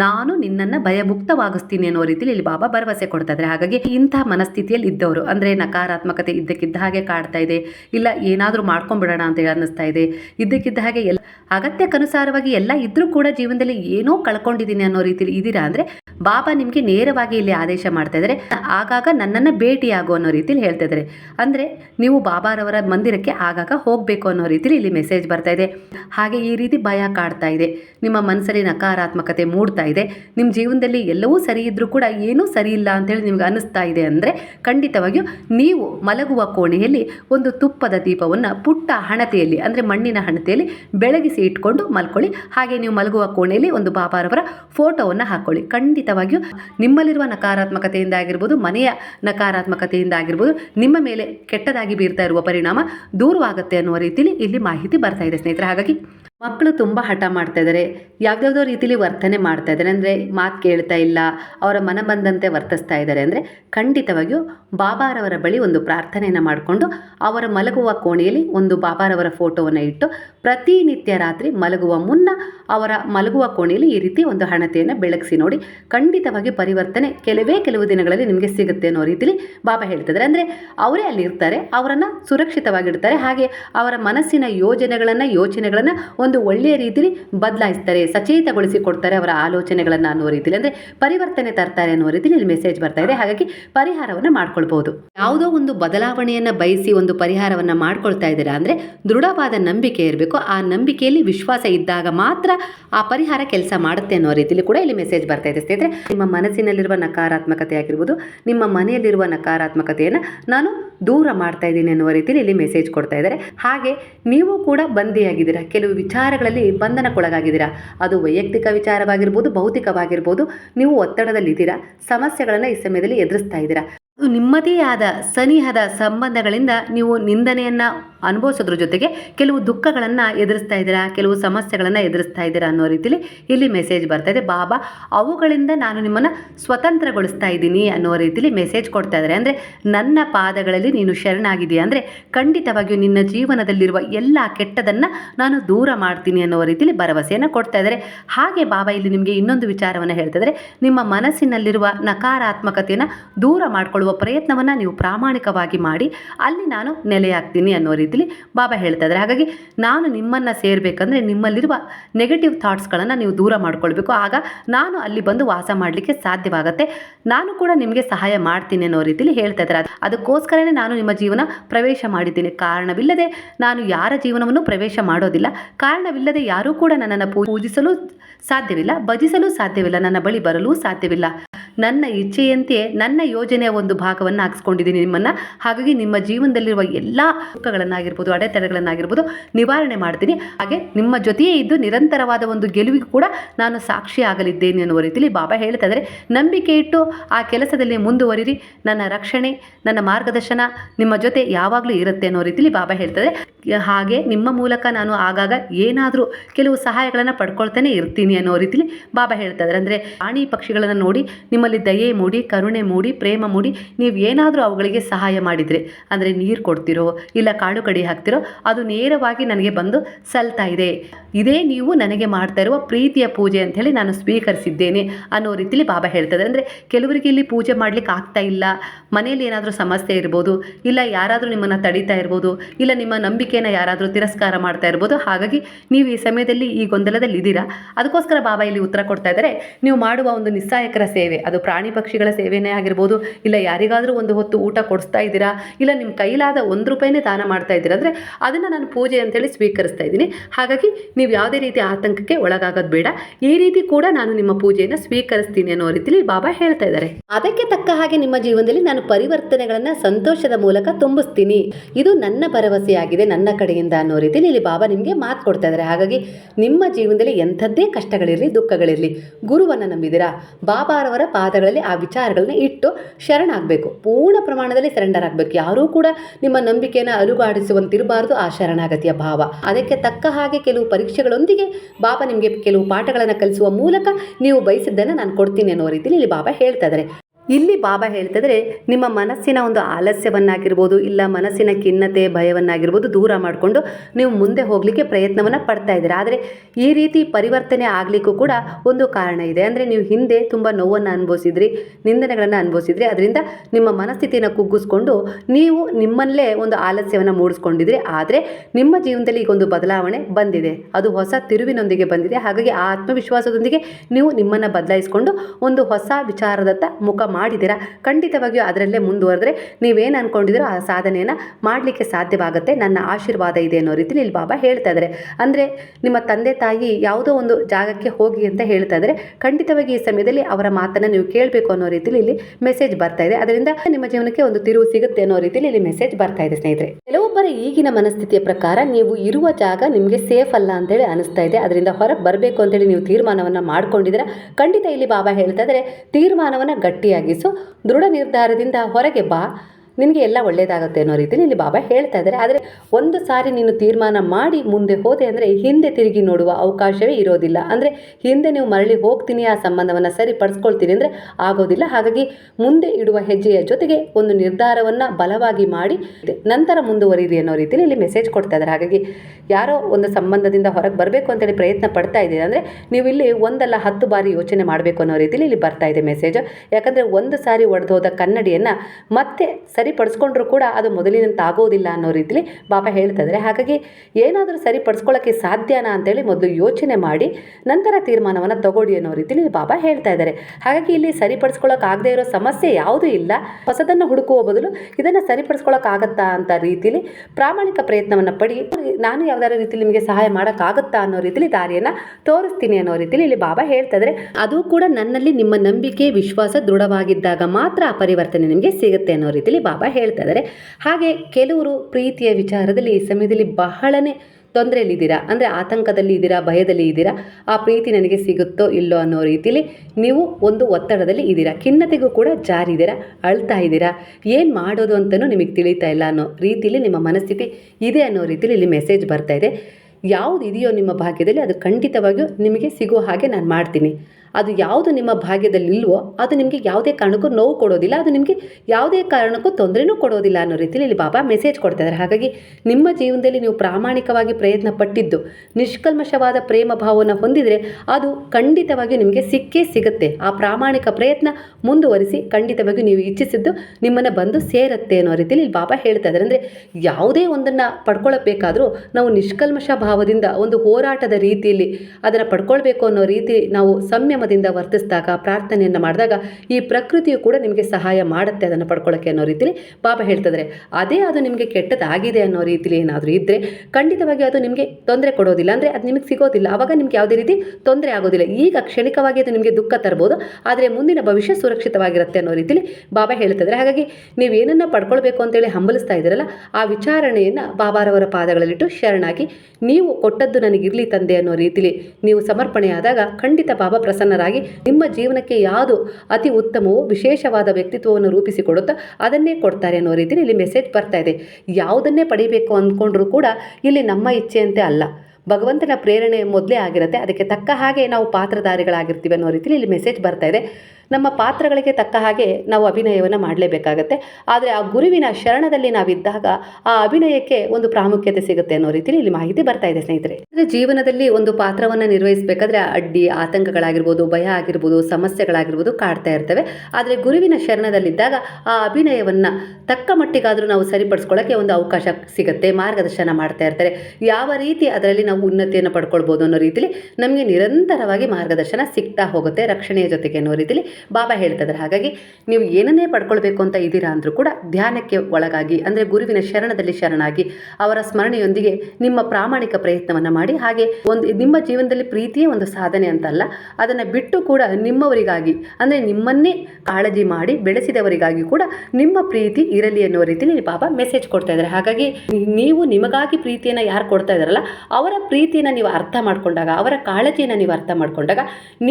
ನಾನು ನಿನ್ನನ್ನು ಭಯಮುಕ್ತವಾಗಿಸ್ತೀನಿ ಅನ್ನೋ ರೀತಿಲಿ ಇಲ್ಲಿ ಬಾಬಾ ಭರವಸೆ ಕೊಡ್ತಾ ಇದ್ದಾರೆ. ಹಾಗಾಗಿ ಇಂಥ ಮನಸ್ಥಿತಿಯಲ್ಲಿ ಇದ್ದವರು, ಅಂದರೆ ನಕಾರಾತ್ಮಕತೆ ಇದ್ದಕ್ಕಿದ್ದ ಹಾಗೆ ಕಾಡ್ತಾ ಇದೆ. ಇಲ್ಲ, ಏನಾದರೂ ಮಾಡ್ಕೊಂಡ್ಬಿಡೋಣ ಅಂತ ಹೇಳಿ ಅನ್ನಿಸ್ತಾ ಇದೆ. ಇದ್ದಕ್ಕಿದ್ದ ಹಾಗೆ ಎಲ್ಲ, ಅಗತ್ಯಕ್ಕನುಸಾರವಾಗಿ ಎಲ್ಲ ಇದ್ರೂ ಕೂಡ ಜೀವನದಲ್ಲಿ ಏನೋ ಕಳ್ಕೊಂಡಿದ್ದೀನಿ ಅನ್ನೋ ರೀತಿಲಿ ಇದ್ದೀರಾ ಅಂದರೆ ಬಾಬಾ ನಿಮಗೆ ನೇರವಾಗಿ ಇಲ್ಲಿ ಆದೇಶ ಮಾಡ್ತಾ ಇದ್ದಾರೆ. ಆಗಾಗ ನನ್ನನ್ನು ಭೇಟಿಯಾಗು ಅನ್ನೋ ರೀತಿಲಿ ಹೇಳ್ತಾ ಇದ್ದಾರೆ. ಅಂದರೆ ನೀವು ಬಾಬಾರವರ ಮಂದಿರಕ್ಕೆ ಆಗಾಗ ಹೋಗಬೇಕು ಅನ್ನೋ ರೀತಿಲಿ ಇಲ್ಲಿ ಮೆಸೇಜ್ ಬರ್ತಾ ಇದೆ. ಹಾಗೆ ಈ ರೀತಿ ಭಯ ಕಾಡ್ತಾ ಇದೆ. ನಿಮ್ಮ ಮನಸ್ಸಲ್ಲಿ ನಕಾರಾತ್ಮಕತೆ ಮೂಡ್ತಾ ಇದೆ. ನಿಮ್ಮ ಜೀವನದಲ್ಲಿ ಎಲ್ಲವೂ ಸರಿ ಇದ್ದರೂ ಕೂಡ ಏನೂ ಸರಿ ಇಲ್ಲ ಅಂತೇಳಿ ನಿಮ್ಗೆ ಅನ್ನಿಸ್ತಾ ಇದೆ ಅಂದರೆ ಖಂಡಿತವಾಗಿಯೂ ನೀವು ಮಲಗುವ ಕೋಣೆಯಲ್ಲಿ ಒಂದು ತುಪ್ಪದ ದೀಪವನ್ನು ಪುಟ್ಟ ಹಣತೆಯಲ್ಲಿ ಅಂದರೆ ಮಣ್ಣಿನ ಹಣತೆಯಲ್ಲಿ ಬೆಳಗಿಸಿ ಇಟ್ಕೊಂಡು ಮಲ್ಕೊಳ್ಳಿ. ಹಾಗೆ ನೀವು ಮಲಗುವ ಕೋಣೆಯಲ್ಲಿ ಒಂದು ಬಾಬಾರವರ ಫೋಟೋವನ್ನು ಹಾಕ್ಕೊಳ್ಳಿ ಖಂಡಿತವಾಗಿಯೂ ನಿಮ್ಮಲ್ಲಿರುವ ನಕಾರಾತ್ಮಕತೆಯಿಂದ ಆಗಿರ್ಬೋದು ಮನೆಯ ನಕಾರಾತ್ಮಕತೆಯಿಂದ ಆಗಿರ್ಬೋದು ನಿಮ್ಮ ಮೇಲೆ ಕೆಟ್ಟದಾಗಿ ಬೀರ್ತಾ ಇರುವ ಪರಿಣಾಮ ದೂರವಾಗುತ್ತೆ ಅನ್ನುವ ರೀತಿಯಲ್ಲಿ ಇಲ್ಲಿ ಮಾಹಿತಿ ಬರ್ತಾ ಇದೆ ಸ್ನೇಹಿತರೆ. ಹಾಗಾಗಿ ಮಕ್ಕಳು ತುಂಬ ಹಠ ಮಾಡ್ತಾ ಇದ್ದಾರೆ ಯಾವುದ್ಯಾವುದೋ ರೀತಿಲಿ ವರ್ತನೆ ಮಾಡ್ತಾ ಇದ್ದಾರೆ ಅಂದರೆ ಮಾತು ಕೇಳ್ತಾ ಇಲ್ಲ, ಅವರ ಮನ ಬಂದಂತೆ ವರ್ತಿಸ್ತಾ ಇದ್ದಾರೆ ಅಂದರೆ ಖಂಡಿತವಾಗಿಯೂ ಬಾಬಾರವರ ಬಳಿ ಒಂದು ಪ್ರಾರ್ಥನೆಯನ್ನು ಮಾಡಿಕೊಂಡು ಅವರ ಮಲಗುವ ಕೋಣೆಯಲ್ಲಿ ಒಂದು ಬಾಬಾರವರ ಫೋಟೋವನ್ನು ಇಟ್ಟು ಪ್ರತಿನಿತ್ಯ ರಾತ್ರಿ ಮಲಗುವ ಮುನ್ನ ಅವರ ಮಲಗುವ ಕೋಣೆಯಲ್ಲಿ ಈ ರೀತಿ ಒಂದು ಹಣತೆಯನ್ನು ಬೆಳಗಿಸಿ ನೋಡಿ ಖಂಡಿತವಾಗಿ ಪರಿವರ್ತನೆ ಕೆಲವೇ ಕೆಲವು ದಿನಗಳಲ್ಲಿ ನಿಮಗೆ ಸಿಗುತ್ತೆ ಅನ್ನೋ ರೀತಿಲಿ ಬಾಬಾ ಹೇಳ್ತಿದ್ದಾರೆ ಅಂದರೆ ಅವರೇ ಅಲ್ಲಿರ್ತಾರೆ, ಅವರನ್ನು ಸುರಕ್ಷಿತವಾಗಿಡ್ತಾರೆ. ಹಾಗೆ ಅವರ ಮನಸ್ಸಿನ ಯೋಜನೆಗಳನ್ನು ಯೋಚನೆಗಳನ್ನು ಒಳ್ಳೆಯ ರೀತಿಲಿ ಬದಲಾಯಿಸ್ತಾರೆ ಸಚೇತಗೊಳಿಸಿ ಕೊಡ್ತಾರೆ ಅವರ ಆಲೋಚನೆಗಳನ್ನು ಅನ್ನೋ ರೀತಿಲಿ. ಅಂದರೆ ಪರಿವರ್ತನೆ ತರ್ತಾರೆ ಅನ್ನೋ ರೀತಿಲಿ ಇಲ್ಲಿ ಮೆಸೇಜ್ ಬರ್ತಾ ಇದೆ. ಹಾಗಾಗಿ ಪರಿಹಾರವನ್ನು ಮಾಡ್ಕೊಳ್ಬಹುದು. ಯಾವುದೋ ಒಂದು ಬದಲಾವಣೆಯನ್ನು ಬಯಸಿ ಒಂದು ಪರಿಹಾರವನ್ನು ಮಾಡ್ಕೊಳ್ತಾ ಇದ್ದೀರಾ ಅಂದರೆ ದೃಢವಾದ ನಂಬಿಕೆ ಇರಬೇಕು. ಆ ನಂಬಿಕೆಯಲ್ಲಿ ವಿಶ್ವಾಸ ಇದ್ದಾಗ ಮಾತ್ರ ಆ ಪರಿಹಾರ ಕೆಲಸ ಮಾಡುತ್ತೆ ಅನ್ನೋ ರೀತಿಲಿ ಕೂಡ ಇಲ್ಲಿ ಮೆಸೇಜ್ ಬರ್ತಾ ಇದೆ. ಸ್ನೇಹಿತರೆ, ನಿಮ್ಮ ಮನಸ್ಸಿನಲ್ಲಿರುವ ನಕಾರಾತ್ಮಕತೆ ಆಗಿರ್ಬೋದು, ನಿಮ್ಮ ಮನೆಯಲ್ಲಿರುವ ನಕಾರಾತ್ಮಕತೆಯನ್ನು ನಾನು ದೂರ ಮಾಡ್ತಾ ಇದ್ದೀನಿ ಅನ್ನುವ ರೀತಿಯಲ್ಲಿ ಇಲ್ಲಿ ಮೆಸೇಜ್ ಕೊಡ್ತಾ ಇದ್ದಾರೆ. ಹಾಗೆ ನೀವು ಕೂಡ ಬಂದಿಯಾಗಿದ್ದೀರಾ ಕೆಲವು ವಿಚಾರಗಳಲ್ಲಿ ಬಂಧನಕ್ಕೊಳಗಾಗಿದ್ದೀರಾ? ಅದು ವೈಯಕ್ತಿಕ ವಿಚಾರವಾಗಿರ್ಬೋದು, ಭೌತಿಕವಾಗಿರ್ಬೋದು, ನೀವು ಒತ್ತಡದಲ್ಲಿದ್ದೀರಾ? ಸಮಸ್ಯೆಗಳನ್ನು ಈ ಸಮಯದಲ್ಲಿ ಎದುರಿಸ್ತಾ ಇದ್ದೀರಾ? ನಿಮ್ಮದೇ ಆದ ಸನಿಹದ ಸಂಬಂಧಗಳಿಂದ ನೀವು ನಿಂದನೆಯನ್ನು ಅನುಭವಿಸೋದ್ರ ಜೊತೆಗೆ ಕೆಲವು ದುಃಖಗಳನ್ನು ಎದುರಿಸ್ತಾ ಇದ್ದೀರಾ? ಕೆಲವು ಸಮಸ್ಯೆಗಳನ್ನು ಎದುರಿಸ್ತಾ ಇದ್ದೀರಾ ಅನ್ನೋ ರೀತಿಲಿ ಇಲ್ಲಿ ಮೆಸೇಜ್ ಬರ್ತಾ ಇದೆ. ಬಾಬಾ, ಅವುಗಳಿಂದ ನಾನು ನಿಮ್ಮನ್ನು ಸ್ವತಂತ್ರಗೊಳಿಸ್ತಾ ಇದ್ದೀನಿ ಅನ್ನೋ ರೀತಿಲಿ ಮೆಸೇಜ್ ಕೊಡ್ತಾ ಇದ್ದಾರೆ. ಅಂದರೆ ನನ್ನ ಪಾದಗಳಲ್ಲಿ ನೀನು ಶರಣಾಗಿದೆಯಾ ಅಂದರೆ ಖಂಡಿತವಾಗಿಯೂ ನಿನ್ನ ಜೀವನದಲ್ಲಿರುವ ಎಲ್ಲ ಕೆಟ್ಟದನ್ನು ನಾನು ದೂರ ಮಾಡ್ತೀನಿ ಅನ್ನೋ ರೀತಿಲಿ ಭರವಸೆಯನ್ನು ಕೊಡ್ತಾ ಇದ್ದಾರೆ. ಹಾಗೆ ಬಾಬಾ, ಇಲ್ಲಿ ನಿಮಗೆ ಇನ್ನೊಂದು ವಿಚಾರವನ್ನು ಹೇಳ್ತಾ ಇದ್ದಾರೆ. ನಿಮ್ಮ ಮನಸ್ಸಿನಲ್ಲಿರುವ ನಕಾರಾತ್ಮಕತೆಯನ್ನು ದೂರ ಮಾಡಿಕೊಳ್ಳುವ ಪ್ರಯತ್ನವನ್ನು ನೀವು ಪ್ರಾಮಾಣಿಕವಾಗಿ ಮಾಡಿ, ಅಲ್ಲಿ ನಾನು ನೆಲೆಯಾಗ್ತೀನಿ ಅನ್ನೋ ರೀತಿಲಿ ಬಾಬಾ ಹೇಳ್ತಾ ಇದ್ದಾರೆ. ಹಾಗಾಗಿ ನಾನು ನಿಮ್ಮನ್ನು ಸೇರಬೇಕಂದ್ರೆ ನಿಮ್ಮಲ್ಲಿರುವ ನೆಗೆಟಿವ್ ಥಾಟ್ಸ್ಗಳನ್ನು ನೀವು ದೂರ ಮಾಡ್ಕೊಳ್ಬೇಕು. ಆಗ ನಾನು ಅಲ್ಲಿ ಬಂದು ವಾಸ ಮಾಡಲಿಕ್ಕೆ ಸಾಧ್ಯವಾಗುತ್ತೆ. ನಾನು ಕೂಡ ನಿಮಗೆ ಸಹಾಯ ಮಾಡ್ತೀನಿ ಅನ್ನೋ ರೀತಿಲಿ ಹೇಳ್ತಾ ಇದ್ದಾರೆ. ಅದಕ್ಕೋಸ್ಕರನೇ ನಾನು ನಿಮ್ಮ ಜೀವನ ಪ್ರವೇಶ ಮಾಡಿದ್ದೀನಿ. ಕಾರಣವಿಲ್ಲದೆ ನಾನು ಯಾರ ಜೀವನವನ್ನು ಪ್ರವೇಶ ಮಾಡೋದಿಲ್ಲ. ಕಾರಣವಿಲ್ಲದೆ ಯಾರೂ ಕೂಡ ನನ್ನನ್ನು ಪೂಜಿಸಲು ಸಾಧ್ಯವಿಲ್ಲ, ಭಜಿಸಲು ಸಾಧ್ಯವಿಲ್ಲ, ನನ್ನ ಬಳಿ ಬರಲು ಸಾಧ್ಯವಿಲ್ಲ. ನನ್ನ ಇಚ್ಛೆಯಂತೆ ನನ್ನ ಯೋಜನೆಯ ಒಂದು ಭಾಗವನ್ನು ಹಾಕಿಸ್ಕೊಂಡಿದ್ದೀನಿ ನಿಮ್ಮನ್ನು. ಹಾಗಾಗಿ ನಿಮ್ಮ ಜೀವನದಲ್ಲಿರುವ ಎಲ್ಲ ದುಃಖಗಳನ್ನಾಗಿರ್ಬೋದು, ಅಡೆತಡೆಗಳನ್ನಾಗಿರ್ಬೋದು ನಿವಾರಣೆ ಮಾಡ್ತೀನಿ. ಹಾಗೆ ನಿಮ್ಮ ಜೊತೆಯೇ ಇದ್ದು ನಿರಂತರವಾದ ಒಂದು ಗೆಲುವಿಗೂ ಕೂಡ ನಾನು ಸಾಕ್ಷಿ ಆಗಲಿದ್ದೇನೆ ಅನ್ನುವ ರೀತಿಯಲ್ಲಿ ಬಾಬಾ ಹೇಳ್ತಾ ನಂಬಿಕೆ ಇಟ್ಟು ಆ ಕೆಲಸದಲ್ಲಿ ಮುಂದುವರಿರಿ. ನನ್ನ ರಕ್ಷಣೆ, ನನ್ನ ಮಾರ್ಗದರ್ಶನ ನಿಮ್ಮ ಜೊತೆ ಯಾವಾಗಲೂ ಇರುತ್ತೆ ಅನ್ನೋ ರೀತಿಯಲ್ಲಿ ಬಾಬಾ ಹೇಳ್ತದೆ ಹಾಗೆ ನಿಮ್ಮ ಮೂಲಕ ನಾನು ಆಗಾಗ ಏನಾದರೂ ಕೆಲವು ಸಹಾಯಗಳನ್ನು ಪಡ್ಕೊಳ್ತಾನೆ ಇರ್ತೀನಿ ಅನ್ನೋ ರೀತಿಲಿ ಬಾಬಾ ಹೇಳ್ತಾ ಇದ್ದಾರೆ. ಅಂದರೆ ಪ್ರಾಣಿ ಪಕ್ಷಿಗಳನ್ನು ನೋಡಿ ನಿಮ್ಮಲ್ಲಿ ದಯೆ ಮೂಡಿ, ಕರುಣೆ ಮೂಡಿ, ಪ್ರೇಮ ಮೂಡಿ, ನೀವು ಏನಾದರೂ ಅವುಗಳಿಗೆ ಸಹಾಯ ಮಾಡಿದರೆ, ಅಂದರೆ ನೀರು ಕೊಡ್ತಿರೋ ಇಲ್ಲ ಕಾಳು ಕಡಿ ಹಾಕ್ತಿರೋ, ಅದು ನೇರವಾಗಿ ನನಗೆ ಬಂದು ಸಲ್ತಾ ಇದೆ. ಇದೇ ನೀವು ನನಗೆ ಮಾಡ್ತಾ ಇರುವ ಪ್ರೀತಿಯ ಪೂಜೆ ಅಂಥೇಳಿ ನಾನು ಸ್ವೀಕರಿಸಿದ್ದೇನೆ ಅನ್ನೋ ರೀತಿಲಿ ಬಾಬಾ ಹೇಳ್ತಾರೆ ಅಂದರೆ ಕೆಲವರಿಗೆ ಇಲ್ಲಿ ಪೂಜೆ ಮಾಡ್ಲಿಕ್ಕೆ ಆಗ್ತಾ ಇಲ್ಲ. ಮನೆಯಲ್ಲಿ ಏನಾದರೂ ಸಮಸ್ಯೆ ಇರ್ಬೋದು, ಇಲ್ಲ ಯಾರಾದರೂ ನಿಮ್ಮನ್ನು ತಡೀತಾ ಇರ್ಬೋದು, ಇಲ್ಲ ನಿಮ್ಮ ನಂಬಿಕೆನ ಯಾರಾದರೂ ತಿರಸ್ಕಾರ ಮಾಡ್ತಾ ಇರ್ಬೋದು, ಹಾಗಾಗಿ ನೀವು ಈ ಸಮಯದಲ್ಲಿ ಈ ಗೊಂದಲದಲ್ಲಿ ಇದ್ದೀರಾ? ಅದಕ್ಕೋಸ್ಕರ ಬಾಬಾ ಇಲ್ಲಿ ಉತ್ತರ ಕೊಡ್ತಾ ಇದ್ದಾರೆ. ನೀವು ಮಾಡುವ ಒಂದು ನಿಸ್ಸಾಯಕರ ಸೇವೆ ಅದು ಪ್ರಾಣಿ ಪಕ್ಷಿಗಳ ಸೇವೆಯೇ ಆಗಿರ್ಬೋದು, ಇಲ್ಲ ಯಾರಿಗಾದರೂ ಒಂದು ಹೊತ್ತು ಊಟ ಕೊಡಿಸ್ತಾ ಇದ್ದೀರಾ, ಇಲ್ಲ ನಿಮ್ಮ ಕೈಲಾದ ಒಂದು ರೂಪಾಯಿನೇ ದಾನ ಮಾಡ್ತಾ ಇದ್ದೀರಾ ಅಂದರೆ ಅದನ್ನು ನಾನು ಪೂಜೆ ಅಂತೇಳಿ ಸ್ವೀಕರಿಸ್ತಾ ಇದ್ದೀನಿ. ಹಾಗಾಗಿ ನೀವು ಯಾವುದೇ ರೀತಿ ಆತಂಕಕ್ಕೆ ಒಳಗಾಗೋದು ಬೇಡ. ಈ ರೀತಿ ಕೂಡ ನಾನು ನಿಮ್ಮ ಪೂಜೆಯನ್ನು ಸ್ವೀಕರಿಸ್ತೀನಿ ಅನ್ನೋ ರೀತಿಲಿ ಬಾಬಾ ಹೇಳ್ತಾ ಇದ್ದಾರೆ. ಅದಕ್ಕೆ ತಕ್ಕ ಹಾಗೆ ನಿಮ್ಮ ಜೀವನದಲ್ಲಿ ನಾನು ಪರಿವರ್ತನೆಗಳನ್ನು ಸಂತೋಷದ ಮೂಲಕ ತುಂಬಿಸ್ತೀನಿ. ಇದು ನನ್ನ ಭರವಸೆಯಾಗಿದೆ ನನ್ನ ಕಡೆಯಿಂದ ಅನ್ನೋ ರೀತಿಲಿ ಇಲ್ಲಿ ಬಾಬಾ ನಿಮಗೆ ಮಾತು ಕೊಡ್ತಾ ಇದ್ದಾರೆ. ಹಾಗಾಗಿ ನಿಮ್ಮ ಜೀವನದಲ್ಲಿ ಎಂಥದ್ದೇ ಕಷ್ಟಗಳಿರಲಿ, ದುಃಖಗಳಿರಲಿ, ಗುರುವನ್ನು ನಂಬಿದ್ದೀರಾ? ಬಾಬಾರವರ ಪಾದಗಳಲ್ಲಿ ಆ ವಿಚಾರಗಳನ್ನ ಇಟ್ಟು ಶರಣಾಗಬೇಕು. ಪೂರ್ಣ ಪ್ರಮಾಣದಲ್ಲಿ ಸರೆಂಡರ್ ಆಗಬೇಕು. ಯಾರೂ ಕೂಡ ನಿಮ್ಮ ನಂಬಿಕೆಯನ್ನ ಅಲುಗಾಡಿಸುವಂತಿರಬಾರದು, ಆ ಶರಣಾಗತಿಯ ಭಾವ. ಅದಕ್ಕೆ ತಕ್ಕ ಹಾಗೆ ಕೆಲವು ಪರೀಕ್ಷೆಗಳೊಂದಿಗೆ ಬಾಬಾ ನಿಮಗೆ ಕೆಲವು ಪಾಠಗಳನ್ನು ಕಲಿಸುವ ಮೂಲಕ ನೀವು ಬಯಸಿದ್ದನ್ನು ನಾನು ಕೊಡ್ತೀನಿ ಅನ್ನೋ ರೀತಿಯಲ್ಲಿ ಇಲ್ಲಿ ಬಾಬಾ ಹೇಳ್ತಾ ಇದ್ದಾರೆ ಇಲ್ಲಿ ಬಾಬಾ ಹೇಳ್ತಿದ್ರೆ ನಿಮ್ಮ ಮನಸ್ಸಿನ ಒಂದು ಆಲಸ್ಯವನ್ನಾಗಿರ್ಬೋದು, ಇಲ್ಲ ಮನಸ್ಸಿನ ಖಿನ್ನತೆ, ಭಯವನ್ನಾಗಿರ್ಬೋದು ದೂರ ಮಾಡಿಕೊಂಡು ನೀವು ಮುಂದೆ ಹೋಗಲಿಕ್ಕೆ ಪ್ರಯತ್ನವನ್ನು ಪಡ್ತಾ ಇದ್ದೀರಾ. ಆದರೆ ಈ ರೀತಿ ಪರಿವರ್ತನೆ ಆಗಲಿಕ್ಕೂ ಕೂಡ ಒಂದು ಕಾರಣ ಇದೆ. ಅಂದರೆ ನೀವು ಹಿಂದೆ ತುಂಬ ನೋವನ್ನು ಅನುಭವಿಸಿದ್ರಿ, ನಿಂದನೆಗಳನ್ನು ಅನುಭವಿಸಿದ್ರಿ. ಅದರಿಂದ ನಿಮ್ಮ ಮನಸ್ಥಿತಿಯನ್ನು ಕುಗ್ಗಿಸ್ಕೊಂಡು ನೀವು ನಿಮ್ಮಲ್ಲೇ ಒಂದು ಆಲಸ್ಯವನ್ನು ಮೂಡಿಸ್ಕೊಂಡಿದ್ರಿ. ಆದರೆ ನಿಮ್ಮ ಜೀವನದಲ್ಲಿ ಈಗ ಒಂದು ಬದಲಾವಣೆ ಬಂದಿದೆ. ಅದು ಹೊಸ ತಿರುವಿನೊಂದಿಗೆ ಬಂದಿದೆ. ಹಾಗಾಗಿ ಆ ಆತ್ಮವಿಶ್ವಾಸದೊಂದಿಗೆ ನೀವು ನಿಮ್ಮನ್ನು ಬದಲಾಯಿಸಿಕೊಂಡು ಒಂದು ಹೊಸ ವಿಚಾರದತ್ತ ಮುಖ ಮಾಡಿದ್ದೀರಾ? ಖಂಡಿತವಾಗಿಯೂ ಅದರಲ್ಲೇ ಮುಂದುವರೆದ್ರೆ ನೀವೇನು ಅಂದ್ಕೊಂಡಿದ್ದೀರೋ ಆ ಸಾಧನೆಯನ್ನು ಮಾಡಲಿಕ್ಕೆ ಸಾಧ್ಯವಾಗುತ್ತೆ. ನನ್ನ ಆಶೀರ್ವಾದ ಇದೆ ಅನ್ನೋ ರೀತಿಲಿ ಇಲ್ಲಿ ಬಾಬಾ ಹೇಳ್ತಾ ಇದ್ದಾರೆ. ಅಂದರೆ ನಿಮ್ಮ ತಂದೆ ತಾಯಿ ಯಾವುದೋ ಒಂದು ಜಾಗಕ್ಕೆ ಹೋಗಿ ಅಂತ ಹೇಳ್ತಾ ಇದ್ದಾರೆ. ಖಂಡಿತವಾಗಿ ಈ ಸಮಯದಲ್ಲಿ ಅವರ ಮಾತನ್ನು ನೀವು ಕೇಳಬೇಕು ಅನ್ನೋ ರೀತಿಲಿ ಇಲ್ಲಿ ಮೆಸೇಜ್ ಬರ್ತಾ ಇದೆ. ಅದರಿಂದ ನಿಮ್ಮ ಜೀವನಕ್ಕೆ ಒಂದು ತಿರುವು ಸಿಗುತ್ತೆ ಅನ್ನೋ ರೀತಿಲಿ ಇಲ್ಲಿ ಮೆಸೇಜ್ ಬರ್ತಾ ಇದೆ ಸ್ನೇಹಿತರೆ. ಕೆಲವೊಬ್ಬರ ಈಗಿನ ಮನಸ್ಥಿತಿಯ ಪ್ರಕಾರ ನೀವು ಇರುವ ಜಾಗ ನಿಮಗೆ ಸೇಫ್ ಅಲ್ಲ ಅಂತೇಳಿ ಅನಿಸ್ತಾ ಇದೆ. ಅದರಿಂದ ಹೊರಗೆ ಬರಬೇಕು ಅಂತೇಳಿ ನೀವು ತೀರ್ಮಾನವನ್ನು ಮಾಡ್ಕೊಂಡಿದ್ದೀರಾ? ಖಂಡಿತ ಇಲ್ಲಿ ಬಾಬಾ ಹೇಳ್ತಾ ಇದ್ದಾರೆ. ತೀರ್ಮಾನವನ್ನು ಗಟ್ಟಿಯಾಗಿಸು ದೃಢ ನಿರ್ಧಾರದಿಂದ ಹೊರಗೆ ಬಾ. ನಿನಗೆ ಎಲ್ಲ ಒಳ್ಳೆಯದಾಗುತ್ತೆ ಅನ್ನೋ ರೀತಿಯಲ್ಲಿ ಇಲ್ಲಿ ಬಾಬಾ ಹೇಳ್ತಾ ಇದ್ದಾರೆ. ಆದರೆ ಒಂದು ಸಾರಿ ನೀನು ತೀರ್ಮಾನ ಮಾಡಿ ಮುಂದೆ ಹೋದೆ ಅಂದರೆ ಹಿಂದೆ ತಿರುಗಿ ನೋಡುವ ಅವಕಾಶವೇ ಇರೋದಿಲ್ಲ. ಅಂದರೆ ಹಿಂದೆ ನೀವು ಮರಳಿ ಹೋಗ್ತೀನಿ, ಆ ಸಂಬಂಧವನ್ನು ಸರಿಪಡಿಸ್ಕೊಳ್ತೀನಿ ಅಂದರೆ ಆಗೋದಿಲ್ಲ. ಹಾಗಾಗಿ ಮುಂದೆ ಇಡುವ ಹೆಜ್ಜೆಯ ಜೊತೆಗೆ ಒಂದು ನಿರ್ಧಾರವನ್ನು ಬಲವಾಗಿ ಮಾಡಿ ನಂತರ ಮುಂದುವರಿಯಿರಿ ಅನ್ನೋ ರೀತಿಯಲ್ಲಿ ಇಲ್ಲಿ ಮೆಸೇಜ್ ಕೊಡ್ತಾ ಇದ್ದಾರೆ. ಹಾಗಾಗಿ ಯಾರೋ ಒಂದು ಸಂಬಂಧದಿಂದ ಹೊರಗೆ ಬರಬೇಕು ಅಂತೇಳಿ ಪ್ರಯತ್ನ ಪಡ್ತಾ ಇದ್ದೀರಿ ಅಂದರೆ ನೀವು ಇಲ್ಲಿ ಒಂದಲ್ಲ ಹತ್ತು ಬಾರಿ ಯೋಚನೆ ಮಾಡಬೇಕು ಅನ್ನೋ ರೀತಿಯಲ್ಲಿ ಇಲ್ಲಿ ಬರ್ತಾ ಇದೆ ಮೆಸೇಜ್ ಯಾಕಂದರೆ ಒಂದು ಸಾರಿ ಒಡೆದೋದ ಕನ್ನಡಿಯನ್ನು ಮತ್ತೆ ಸರಿಪಡಿಸ್ಕೊಂಡ್ರೂ ಕೂಡ ಅದು ಮೊದಲಿನಂತಾಗೋದಿಲ್ಲ ಅನ್ನೋ ರೀತಿಲಿ ಬಾಬಾ ಹೇಳ್ತಾ ಇದ್ದಾರೆ ಹಾಗಾಗಿ ಏನಾದರೂ ಸರಿಪಡಿಸ್ಕೊಳ್ಳೋಕ್ಕೆ ಸಾಧ್ಯನಾ ಅಂತೇಳಿ ಮೊದಲು ಯೋಚನೆ ಮಾಡಿ, ನಂತರ ತೀರ್ಮಾನವನ್ನು ತಗೊಳ್ಳಿ ಅನ್ನೋ ರೀತಿಲಿ ಬಾಬಾ ಹೇಳ್ತಾ ಇದ್ದಾರೆ ಹಾಗಾಗಿ ಇಲ್ಲಿ ಸರಿಪಡಿಸ್ಕೊಳ್ಳೋಕ್ಕಾಗದೇ ಇರೋ ಸಮಸ್ಯೆ ಯಾವುದೂ ಇಲ್ಲ. ಹೊಸದನ್ನು ಹುಡುಕುವ ಬದಲು ಇದನ್ನು ಸರಿಪಡಿಸ್ಕೊಳ್ಳೋಕ್ಕಾಗತ್ತಾ ಅಂತ ರೀತಿಲಿ ಪ್ರಾಮಾಣಿಕ ಪ್ರಯತ್ನವನ್ನು ಪಡಿ. ನಾನು ಯಾವ್ದಾದ್ರು ರೀತಿಲಿ ನಿಮಗೆ ಸಹಾಯ ಮಾಡೋಕ್ಕಾಗತ್ತಾ ಅನ್ನೋ ರೀತಿಲಿ ದಾರಿಯನ್ನು ತೋರಿಸ್ತೀನಿ ಅನ್ನೋ ರೀತಿಲಿ ಇಲ್ಲಿ ಬಾಬಾ ಹೇಳ್ತಾ ಇದ್ದಾರೆ ಅದು ಕೂಡ ನನ್ನಲ್ಲಿ ನಿಮ್ಮ ನಂಬಿಕೆ, ವಿಶ್ವಾಸ ದೃಢವಾಗಿದ್ದಾಗ ಮಾತ್ರ ಪರಿವರ್ತನೆ ನಿಮಗೆ ಸಿಗುತ್ತೆ ಅನ್ನೋ ರೀತಿಲಿ ಬಾಬಾ ಹೇಳ್ತಾ ಇದ್ದಾರೆ ಹಾಗೆ ಕೆಲವರು ಪ್ರೀತಿಯ ವಿಚಾರದಲ್ಲಿ ಈ ಸಮಯದಲ್ಲಿ ಬಹಳನೇ ತೊಂದರೆಯಲ್ಲಿದ್ದೀರಾ ಅಂದರೆ ಆತಂಕದಲ್ಲಿ ಇದ್ದೀರಾ? ಭಯದಲ್ಲಿ ಇದ್ದೀರಾ? ಆ ಪ್ರೀತಿ ನನಗೆ ಸಿಗುತ್ತೋ ಇಲ್ಲೋ ಅನ್ನೋ ರೀತಿಯಲ್ಲಿ ನೀವು ಒಂದು ಒತ್ತಡದಲ್ಲಿ ಇದ್ದೀರಾ? ಖಿನ್ನತೆಗೂ ಕೂಡ ಜಾರಿದ್ದೀರಾ ಅಳ್ತಾ ಇದ್ದೀರಾ? ಏನು ಮಾಡೋದು ಅಂತಲೂ ನಿಮಗೆ ತಿಳಿತಾ ಇಲ್ಲ ಅನ್ನೋ ರೀತಿಯಲ್ಲಿ ನಿಮ್ಮ ಮನಸ್ಥಿತಿ ಇದೆ ಅನ್ನೋ ರೀತಿಯಲ್ಲಿ ಇಲ್ಲಿ ಮೆಸೇಜ್ ಬರ್ತಾ ಇದೆ. ಯಾವುದು ಇದೆಯೋ ನಿಮ್ಮ ಭಾಗ್ಯದಲ್ಲಿ ಅದು ಖಂಡಿತವಾಗಿಯೂ ನಿಮಗೆ ಸಿಗುವ ಹಾಗೆ ನಾನು ಮಾಡ್ತೀನಿ. ಅದು ಯಾವುದು ನಿಮ್ಮ ಭಾಗ್ಯದಲ್ಲಿ ಇಲ್ವೋ ಅದು ನಿಮಗೆ ಯಾವುದೇ ಕಾರಣಕ್ಕೂ ನೋವು ಕೊಡೋದಿಲ್ಲ, ಅದು ನಿಮಗೆ ಯಾವುದೇ ಕಾರಣಕ್ಕೂ ತೊಂದರೆನೂ ಕೊಡೋದಿಲ್ಲ ಅನ್ನೋ ರೀತಿಯಲ್ಲಿ ಇಲ್ಲಿ ಬಾಬಾ ಮೆಸೇಜ್ ಕೊಡ್ತಾ ಇದ್ದಾರೆ. ಹಾಗಾಗಿ ನಿಮ್ಮ ಜೀವನದಲ್ಲಿ ನೀವು ಪ್ರಾಮಾಣಿಕವಾಗಿ ಪ್ರಯತ್ನ ಪಟ್ಟಿದ್ದು, ನಿಷ್ಕಲ್ಮಶವಾದ ಪ್ರೇಮ ಭಾವವನ್ನು ಹೊಂದಿದರೆ ಅದು ಖಂಡಿತವಾಗಿಯೂ ನಿಮಗೆ ಸಿಕ್ಕೇ ಸಿಗುತ್ತೆ. ಆ ಪ್ರಾಮಾಣಿಕ ಪ್ರಯತ್ನ ಮುಂದುವರಿಸಿ ಖಂಡಿತವಾಗಿಯೂ ನೀವು ಇಚ್ಛಿಸಿದ್ದು ನಿಮ್ಮನ್ನು ಬಂದು ಸೇರುತ್ತೆ ಅನ್ನೋ ರೀತಿಯಲ್ಲಿ ಇಲ್ಲಿ ಬಾಬಾ ಹೇಳ್ತಾ ಇದ್ದಾರೆ. ಅಂದರೆ ಯಾವುದೇ ಒಂದನ್ನು ಪಡ್ಕೊಳ್ಳಬೇಕಾದರೂ ನಾವು ನಿಷ್ಕಲ್ಮಶ ಭಾವದಿಂದ ಒಂದು ಹೋರಾಟದ ರೀತಿಯಲ್ಲಿ ಅದನ್ನು ಪಡ್ಕೊಳ್ಬೇಕು ಅನ್ನೋ ರೀತಿ ನಾವು ಸಂಯಮದಿಂದ ವರ್ತಿಸಿದಾಗ ಪ್ರಾರ್ಥನೆಯನ್ನು ಮಾಡಿದಾಗ ಈ ಪ್ರಕೃತಿಯು ಕೂಡ ನಿಮಗೆ ಸಹಾಯ ಮಾಡುತ್ತೆ ಅದನ್ನು ಪಡ್ಕೊಳ್ಳೋಕ್ಕೆ ಅನ್ನೋ ರೀತಿಲಿ ಬಾಬಾ ಹೇಳ್ತಿದ್ದಾರೆ ಅದೇ ಅದು ನಿಮಗೆ ಕೆಟ್ಟದಾಗಿದೆ ಅನ್ನೋ ರೀತಿಲಿ ಏನಾದರೂ ಇದ್ದರೆ ಖಂಡಿತವಾಗಿ ಅದು ನಿಮಗೆ ತೊಂದರೆ ಕೊಡೋದಿಲ್ಲ. ಅಂದರೆ ಅದು ನಿಮಗೆ ಸಿಗೋದಿಲ್ಲ. ಆವಾಗ ನಿಮಗೆ ಯಾವುದೇ ರೀತಿ ತೊಂದರೆ ಆಗೋದಿಲ್ಲ. ಈಗ ಕ್ಷಣಿಕವಾಗಿ ಅದು ನಿಮಗೆ ದುಃಖ ತರ್ಬೋದು. ಆದರೆ ಮುಂದಿನ ಭವಿಷ್ಯ ಸುರಕ್ಷಿತವಾಗಿರುತ್ತೆ ಅನ್ನೋ ರೀತಿಲಿ ಬಾಬಾ ಹೇಳ್ತಿದ್ದಾರೆ ಹಾಗಾಗಿ ನೀವು ಏನನ್ನು ಪಡ್ಕೊಳ್ಬೇಕು ಅಂತೇಳಿ ಹಂಬಲಿಸ್ತಾ ಇದ್ದೀರಲ್ಲ, ಆ ವಿಚಾರಣೆಯನ್ನು ಬಾಬಾರವರ ಪಾದಗಳಲ್ಲಿಟ್ಟು ಶರಣಾಗಿ ನೀವು ಕೊಟ್ಟದ್ದು ನನಗಿರಲಿ ತಂದೆ ಅನ್ನೋ ರೀತಿಲಿ ನೀವು ಸಮರ್ಪಣೆಯಾದಾಗ ಖಂಡಿತ ಬಾಬಾ ಪ್ರಸನ್ನರಾಗಿ ನಿಮ್ಮ ಜೀವನಕ್ಕೆ ಯಾವುದು ಅತಿ ಉತ್ತಮವು ವಿಶೇಷವಾದ ವ್ಯಕ್ತಿತ್ವವನ್ನು ರೂಪಿಸಿಕೊಡುತ್ತಾ ಅದನ್ನೇ ಕೊಡ್ತಾರೆ ಅನ್ನೋ ರೀತಿಯಲ್ಲಿ ಇಲ್ಲಿ ಮೆಸೇಜ್ ಬರ್ತಾ ಇದೆ. ಯಾವುದನ್ನೇ ಪಡಿಬೇಕು ಅಂದ್ಕೊಂಡ್ರೂ ಕೂಡ ಇಲ್ಲಿ ನಮ್ಮ ಇಚ್ಛೆಯಂತೆ ಅಲ್ಲ. ಭಗವಂತನ ಪ್ರೇರಣೆ ಮೊದಲೇ ಆಗಿರುತ್ತೆ. ಅದಕ್ಕೆ ತಕ್ಕ ಹಾಗೆ ನಾವು ಪಾತ್ರಧಾರಿಗಳಾಗಿರ್ತೀವಿ ಅನ್ನೋ ರೀತಿಯಲ್ಲಿ ಇಲ್ಲಿ ಮೆಸೇಜ್ ಬರ್ತಾ ಇದೆ. ನಮ್ಮ ಪಾತ್ರಗಳಿಗೆ ತಕ್ಕ ಹಾಗೆ ನಾವು ಅಭಿನಯವನ್ನು ಮಾಡಲೇಬೇಕಾಗತ್ತೆ. ಆದರೆ ಆ ಗುರುವಿನ ಶರಣದಲ್ಲಿ ನಾವಿದ್ದಾಗ ಆ ಅಭಿನಯಕ್ಕೆ ಒಂದು ಪ್ರಾಮುಖ್ಯತೆ ಸಿಗುತ್ತೆ ಅನ್ನೋ ರೀತಿಯಲ್ಲಿ ಇಲ್ಲಿ ಮಾಹಿತಿ ಬರ್ತಾ ಇದೆ ಸ್ನೇಹಿತರೆ. ಜೀವನದಲ್ಲಿ ಒಂದು ಪಾತ್ರವನ್ನು ನಿರ್ವಹಿಸಬೇಕಾದ್ರೆ ಅಡ್ಡಿ, ಆತಂಕಗಳಾಗಿರ್ಬೋದು, ಭಯ ಆಗಿರ್ಬೋದು, ಸಮಸ್ಯೆಗಳಾಗಿರ್ಬೋದು ಕಾಡ್ತಾ ಇರ್ತವೆ. ಆದರೆ ಗುರುವಿನ ಶರಣದಲ್ಲಿದ್ದಾಗ ಆ ಅಭಿನಯವನ್ನು ತಕ್ಕ ಮಟ್ಟಿಗಾದರೂ ನಾವು ಸರಿಪಡಿಸ್ಕೊಳ್ಳೋಕ್ಕೆ ಒಂದು ಅವಕಾಶ ಸಿಗುತ್ತೆ, ಮಾರ್ಗದರ್ಶನ ಮಾಡ್ತಾ ಇರ್ತಾರೆ. ಯಾವ ರೀತಿ ಅದರಲ್ಲಿ ನಾವು ಉನ್ನತಿಯನ್ನು ಪಡ್ಕೊಳ್ಬೋದು ಅನ್ನೋ ರೀತಿಲಿ ನಮಗೆ ನಿರಂತರವಾಗಿ ಮಾರ್ಗದರ್ಶನ ಸಿಗ್ತಾ ಹೋಗುತ್ತೆ ರಕ್ಷಣೆಯ ಜೊತೆಗೆ ಅನ್ನೋ ರೀತಿಲಿ. ಬಾಬಾ ಹೇಳ್ತಾ ಇದ್ದಾರೆ ಹಾಗಾಗಿ ನೀವು ಏನನ್ನೇ ಪಡ್ಕೊಳ್ಬೇಕು ಅಂತ ಇದ್ದೀರಾ ಅಂದರೂ ಕೂಡ ಧ್ಯಾನಕ್ಕೆ ಒಳಗಾಗಿ, ಅಂದರೆ ಗುರುವಿನ ಶರಣದಲ್ಲಿ ಶರಣಾಗಿ ಅವರ ಸ್ಮರಣೆಯೊಂದಿಗೆ ನಿಮ್ಮ ಪ್ರಾಮಾಣಿಕ ಪ್ರಯತ್ನವನ್ನು ಮಾಡಿ. ಹಾಗೆ ಒಂದು ನಿಮ್ಮ ಜೀವನದಲ್ಲಿ ಪ್ರೀತಿಯೇ ಒಂದು ಸಾಧನೆ ಅಂತಲ್ಲ, ಅದನ್ನು ಬಿಟ್ಟು ಕೂಡ ನಿಮ್ಮವರಿಗಾಗಿ, ಅಂದರೆ ನಿಮ್ಮನ್ನೇ ಕಾಳಜಿ ಮಾಡಿ ಬೆಳೆಸಿದವರಿಗಾಗಿ ಕೂಡ ನಿಮ್ಮ ಪ್ರೀತಿ ಇರಲಿ ಅನ್ನೋ ರೀತಿಯಲ್ಲಿ ಬಾಬಾ ಮೆಸೇಜ್ ಕೊಡ್ತಾ ಇದ್ದಾರೆ ಹಾಗಾಗಿ ನೀವು ನಿಮಗಾಗಿ ಪ್ರೀತಿಯನ್ನು ಯಾರು ಕೊಡ್ತಾ ಇದ್ದಾರಲ್ಲ ಅವರ ಪ್ರೀತಿಯನ್ನು ನೀವು ಅರ್ಥ ಮಾಡಿಕೊಂಡಾಗ, ಅವರ ಕಾಳಜಿಯನ್ನು ನೀವು ಅರ್ಥ ಮಾಡಿಕೊಂಡಾಗ,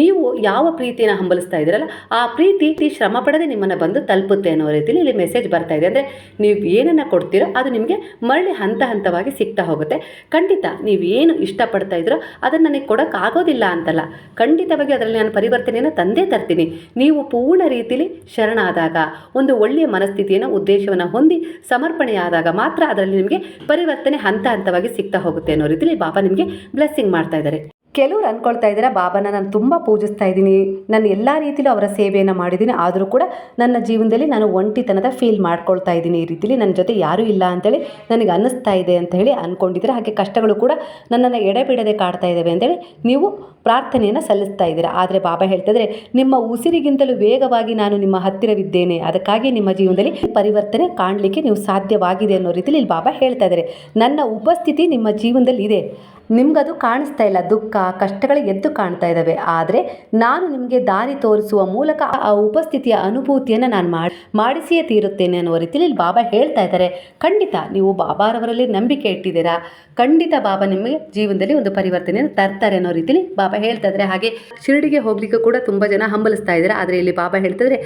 ನೀವು ಯಾವ ಪ್ರೀತಿಯನ್ನು ಹಂಬಲಿಸ್ತಾ ಇದ್ದೀರಲ್ಲ ಆ ಪ್ರೀತಿ ಶ್ರಮ ಪಡದೆ ನಿಮ್ಮನ್ನು ಬಂದು ತಲುಪುತ್ತೆ ಅನ್ನೋ ರೀತಿಯಲ್ಲಿ ಇಲ್ಲಿ ಮೆಸೇಜ್ ಬರ್ತಾ ಇದೆ. ಅಂದರೆ ನೀವು ಏನನ್ನು ಕೊಡ್ತೀರೋ ಅದು ನಿಮಗೆ ಮರಳಿ ಹಂತ ಹಂತವಾಗಿ ಸಿಗ್ತಾ ಹೋಗುತ್ತೆ. ಖಂಡಿತ ನೀವು ಏನು ಇಷ್ಟಪಡ್ತಾ ಇದ್ರೋ ಅದನ್ನು ನನಗೆ ಕೊಡೋಕ್ಕಾಗೋದಿಲ್ಲ ಅಂತಲ್ಲ. ಖಂಡಿತವಾಗಿ ಅದರಲ್ಲಿ ನಾನು ಪರಿವರ್ತನೆಯನ್ನು ತಂದೇ ತರ್ತೀನಿ. ನೀವು ಪೂರ್ಣ ರೀತಿಯಲ್ಲಿ ಶರಣಾದಾಗ, ಒಂದು ಒಳ್ಳೆಯ ಮನಸ್ಥಿತಿಯನ್ನು, ಉದ್ದೇಶವನ್ನು ಹೊಂದಿ ಸಮರ್ಪಣೆಯಾದಾಗ ಮಾತ್ರ ಅದರಲ್ಲಿ ನಿಮಗೆ ಪರಿವರ್ತನೆ ಹಂತ ಹಂತವಾಗಿ ಸಿಗ್ತಾ ಹೋಗುತ್ತೆ ಅನ್ನೋ ರೀತಿಯಲ್ಲಿ ಬಾಬಾ ನಿಮಗೆ ಬ್ಲೆಸ್ಸಿಂಗ್ ಮಾಡ್ತಾ ಇದ್ದಾರೆ. ಕೆಲವ್ರು ಅಂದ್ಕೊಳ್ತಾ ಇದ್ದಾರೆ ಬಾಬಾನ, ನಾನು ತುಂಬ ಪೂಜಿಸ್ತಾ ಇದ್ದೀನಿ. ನಾನು ಎಲ್ಲ ರೀತಿಯಲ್ಲೂ ಅವರ ಸೇವೆಯನ್ನು ಮಾಡಿದ್ದೀನಿ. ಆದರೂ ಕೂಡ ನನ್ನ ಜೀವನದಲ್ಲಿ ನಾನು ಒಂಟಿತನದ ಫೀಲ್ ಮಾಡ್ಕೊಳ್ತಾ ಇದ್ದೀನಿ. ಈ ರೀತಿಲಿ ನನ್ನ ಜೊತೆ ಯಾರೂ ಇಲ್ಲ ಅಂತೇಳಿ ನನಗೆ ಅನ್ನಿಸ್ತಾ ಇದೆ ಅಂತ ಹೇಳಿ ಅಂದ್ಕೊಂಡಿದ್ದೀರಾ ಹಾಗೆ ಕಷ್ಟಗಳು ಕೂಡ ನನ್ನನ್ನು ಎಡೆಬಿಡದೆ ಕಾಡ್ತಾ ಇದ್ದಾವೆ ಅಂತೇಳಿ ನೀವು ಪ್ರಾರ್ಥನೆಯನ್ನು ಸಲ್ಲಿಸ್ತಾ ಇದ್ದೀರಾ. ಆದರೆ ಬಾಬಾ ಹೇಳ್ತಿದ್ರೆ ನಿಮ್ಮ ಉಸಿರಿಗಿಂತಲೂ ವೇಗವಾಗಿ ನಾನು ನಿಮ್ಮ ಹತ್ತಿರವಿದ್ದೇನೆ. ಅದಕ್ಕಾಗಿ ನಿಮ್ಮ ಜೀವನದಲ್ಲಿ ಪರಿವರ್ತನೆ ಕಾಣಲಿಕ್ಕೆ ನೀವು ಸಾಧ್ಯವಾಗಿದೆ ಅನ್ನೋ ರೀತಿಲಿ ಇಲ್ಲಿ ಬಾಬಾ ಹೇಳ್ತಾ ಇದ್ದಾರೆ ನನ್ನ ಉಪಸ್ಥಿತಿ ನಿಮ್ಮ ಜೀವನದಲ್ಲಿ ಇದೆ ನಿಮ್ಗದು ಕಾಣಿಸ್ತಾ ಇಲ್ಲ, ದುಃಖ, ಕಷ್ಟಗಳು ಎದ್ದು ಕಾಣ್ತಾ ಇದ್ದಾವೆ ಆದರೆ ನಾನು ನಿಮಗೆ ದಾರಿ ತೋರಿಸುವ ಮೂಲಕ ಆ ಉಪಸ್ಥಿತಿಯ ಅನುಭೂತಿಯನ್ನು ನಾನು ಮಾಡಿ, ಮಾಡಿಸಿಯೇ ತೀರುತ್ತೇನೆ ಅನ್ನುವ ರೀತಿಯಲ್ಲಿ ಇಲ್ಲಿ ಬಾಬಾ ಹೇಳ್ತಾ ಇದ್ದಾರೆ ಖಂಡಿತ ನೀವು ಬಾಬಾರವರಲ್ಲಿ ನಂಬಿಕೆ ಇಟ್ಟಿದ್ದೀರಾ? ಖಂಡಿತ ಬಾಬಾ ನಿಮಗೆ ಜೀವನದಲ್ಲಿ ಒಂದು ಪರಿವರ್ತನೆಯನ್ನು ತರ್ತಾರೆ ಅನ್ನೋ ರೀತಿಯಲ್ಲಿ ಬಾಬಾ ಹೇಳ್ತಾ ಇದ್ದಾರೆ ಹಾಗೆ ಶಿರಡಿಗೆ ಹೋಗ್ಲಿಕ್ಕೆ ಕೂಡ ತುಂಬ ಜನ ಹಂಬಲಿಸ್ತಾ ಇದ್ದಾರೆ ಆದರೆ ಇಲ್ಲಿ ಬಾಬಾ ಹೇಳ್ತಿದ್ರೆ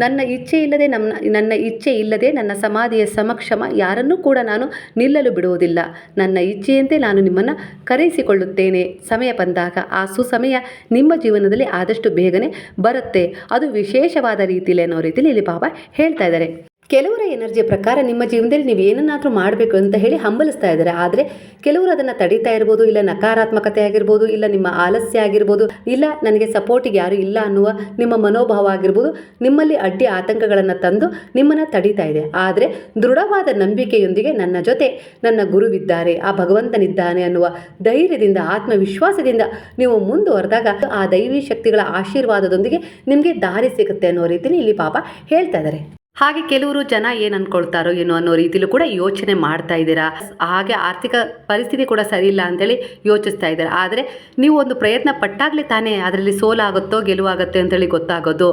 ನನ್ನ ಇಚ್ಛೆ ಇಲ್ಲದೆ ನಮ್ಮ ನನ್ನ ಇಚ್ಛೆ ಇಲ್ಲದೆ ನನ್ನ ಸಮಾಧಿಯ ಸಮಕ್ಷಮ ಯಾರನ್ನೂ ಕೂಡ ನಾನು ನಿಲ್ಲಲು ಬಿಡುವುದಿಲ್ಲ. ನನ್ನ ಇಚ್ಛೆಯಂತೆ ನಾನು ನಿಮ್ಮನ್ನು ಕರೆಯಿಸಿಕೊಳ್ಳುತ್ತೇನೆ. ಸಮಯ ಬಂದಾಗ ಆ ಸುಸಮಯ ನಿಮ್ಮ ಜೀವನದಲ್ಲಿ ಆದಷ್ಟು ಬೇಗನೆ ಬರುತ್ತೆ. ಅದು ವಿಶೇಷವಾದ ರೀತಿಯಲ್ಲಿ ಅನ್ನೋ ರೀತಿಯಲ್ಲಿ ಇಲ್ಲಿ ಬಾಬಾ ಹೇಳ್ತಾ ಇದ್ದಾರೆ. ಕೆಲವರ ಎನರ್ಜಿಯ ಪ್ರಕಾರ ನಿಮ್ಮ ಜೀವನದಲ್ಲಿ ನೀವು ಏನನ್ನಾದರೂ ಮಾಡಬೇಕು ಅಂತ ಹೇಳಿ ಹಂಬಲಿಸ್ತಾ ಇದ್ದಾರೆ. ಆದರೆ ಕೆಲವರು ಅದನ್ನು ತಡೀತಾ ಇರ್ಬೋದು, ಇಲ್ಲ ನಕಾರಾತ್ಮಕತೆ ಆಗಿರ್ಬೋದು, ಇಲ್ಲ ನಿಮ್ಮ ಆಲಸ್ಯ ಆಗಿರ್ಬೋದು, ಇಲ್ಲ ನನಗೆ ಸಪೋರ್ಟಿಗೆ ಯಾರು ಇಲ್ಲ ಅನ್ನುವ ನಿಮ್ಮ ಮನೋಭಾವ ಆಗಿರ್ಬೋದು, ನಿಮ್ಮಲ್ಲಿ ಅಡ್ಡಿ ಆತಂಕಗಳನ್ನು ತಂದು ನಿಮ್ಮನ್ನು ತಡೀತಾ ಇದೆ. ಆದರೆ ದೃಢವಾದ ನಂಬಿಕೆಯೊಂದಿಗೆ ನನ್ನ ಜೊತೆ ನನ್ನ ಗುರುವಿದ್ದಾರೆ, ಆ ಭಗವಂತನಿದ್ದಾನೆ ಅನ್ನುವ ಧೈರ್ಯದಿಂದ, ಆತ್ಮವಿಶ್ವಾಸದಿಂದ ನೀವು ಮುಂದುವರೆದಾಗ ಆ ದೈವಿ ಶಕ್ತಿಗಳ ಆಶೀರ್ವಾದದೊಂದಿಗೆ ನಿಮಗೆ ದಾರಿ ಸಿಗುತ್ತೆ ಅನ್ನೋ ರೀತಿಯಲ್ಲಿ ಇಲ್ಲಿ ಪಾಪ ಹೇಳ್ತಾ ಇದ್ದಾರೆ. ಹಾಗೆ ಕೆಲವರು ಜನ ಏನು ಅನ್ಕೊಳ್ತಾರೋ ಏನೋ ಅನ್ನೋ ರೀತಿಲೂ ಕೂಡ ಯೋಚನೆ ಮಾಡ್ತಾ ಇದ್ದೀರಾ. ಹಾಗೆ ಆರ್ಥಿಕ ಪರಿಸ್ಥಿತಿ ಕೂಡ ಸರಿ ಇಲ್ಲ ಅಂತೇಳಿ ಯೋಚಿಸ್ತಾ ಇದ್ದಾರೆ. ಆದರೆ ನೀವು ಒಂದು ಪ್ರಯತ್ನ ಪಟ್ಟಾಗಲೇ ತಾನೇ ಅದರಲ್ಲಿ ಸೋಲಾಗುತ್ತೋ, ಗೆಲುವಾಗುತ್ತೆ ಅಂತೇಳಿ ಗೊತ್ತಾಗೋದು.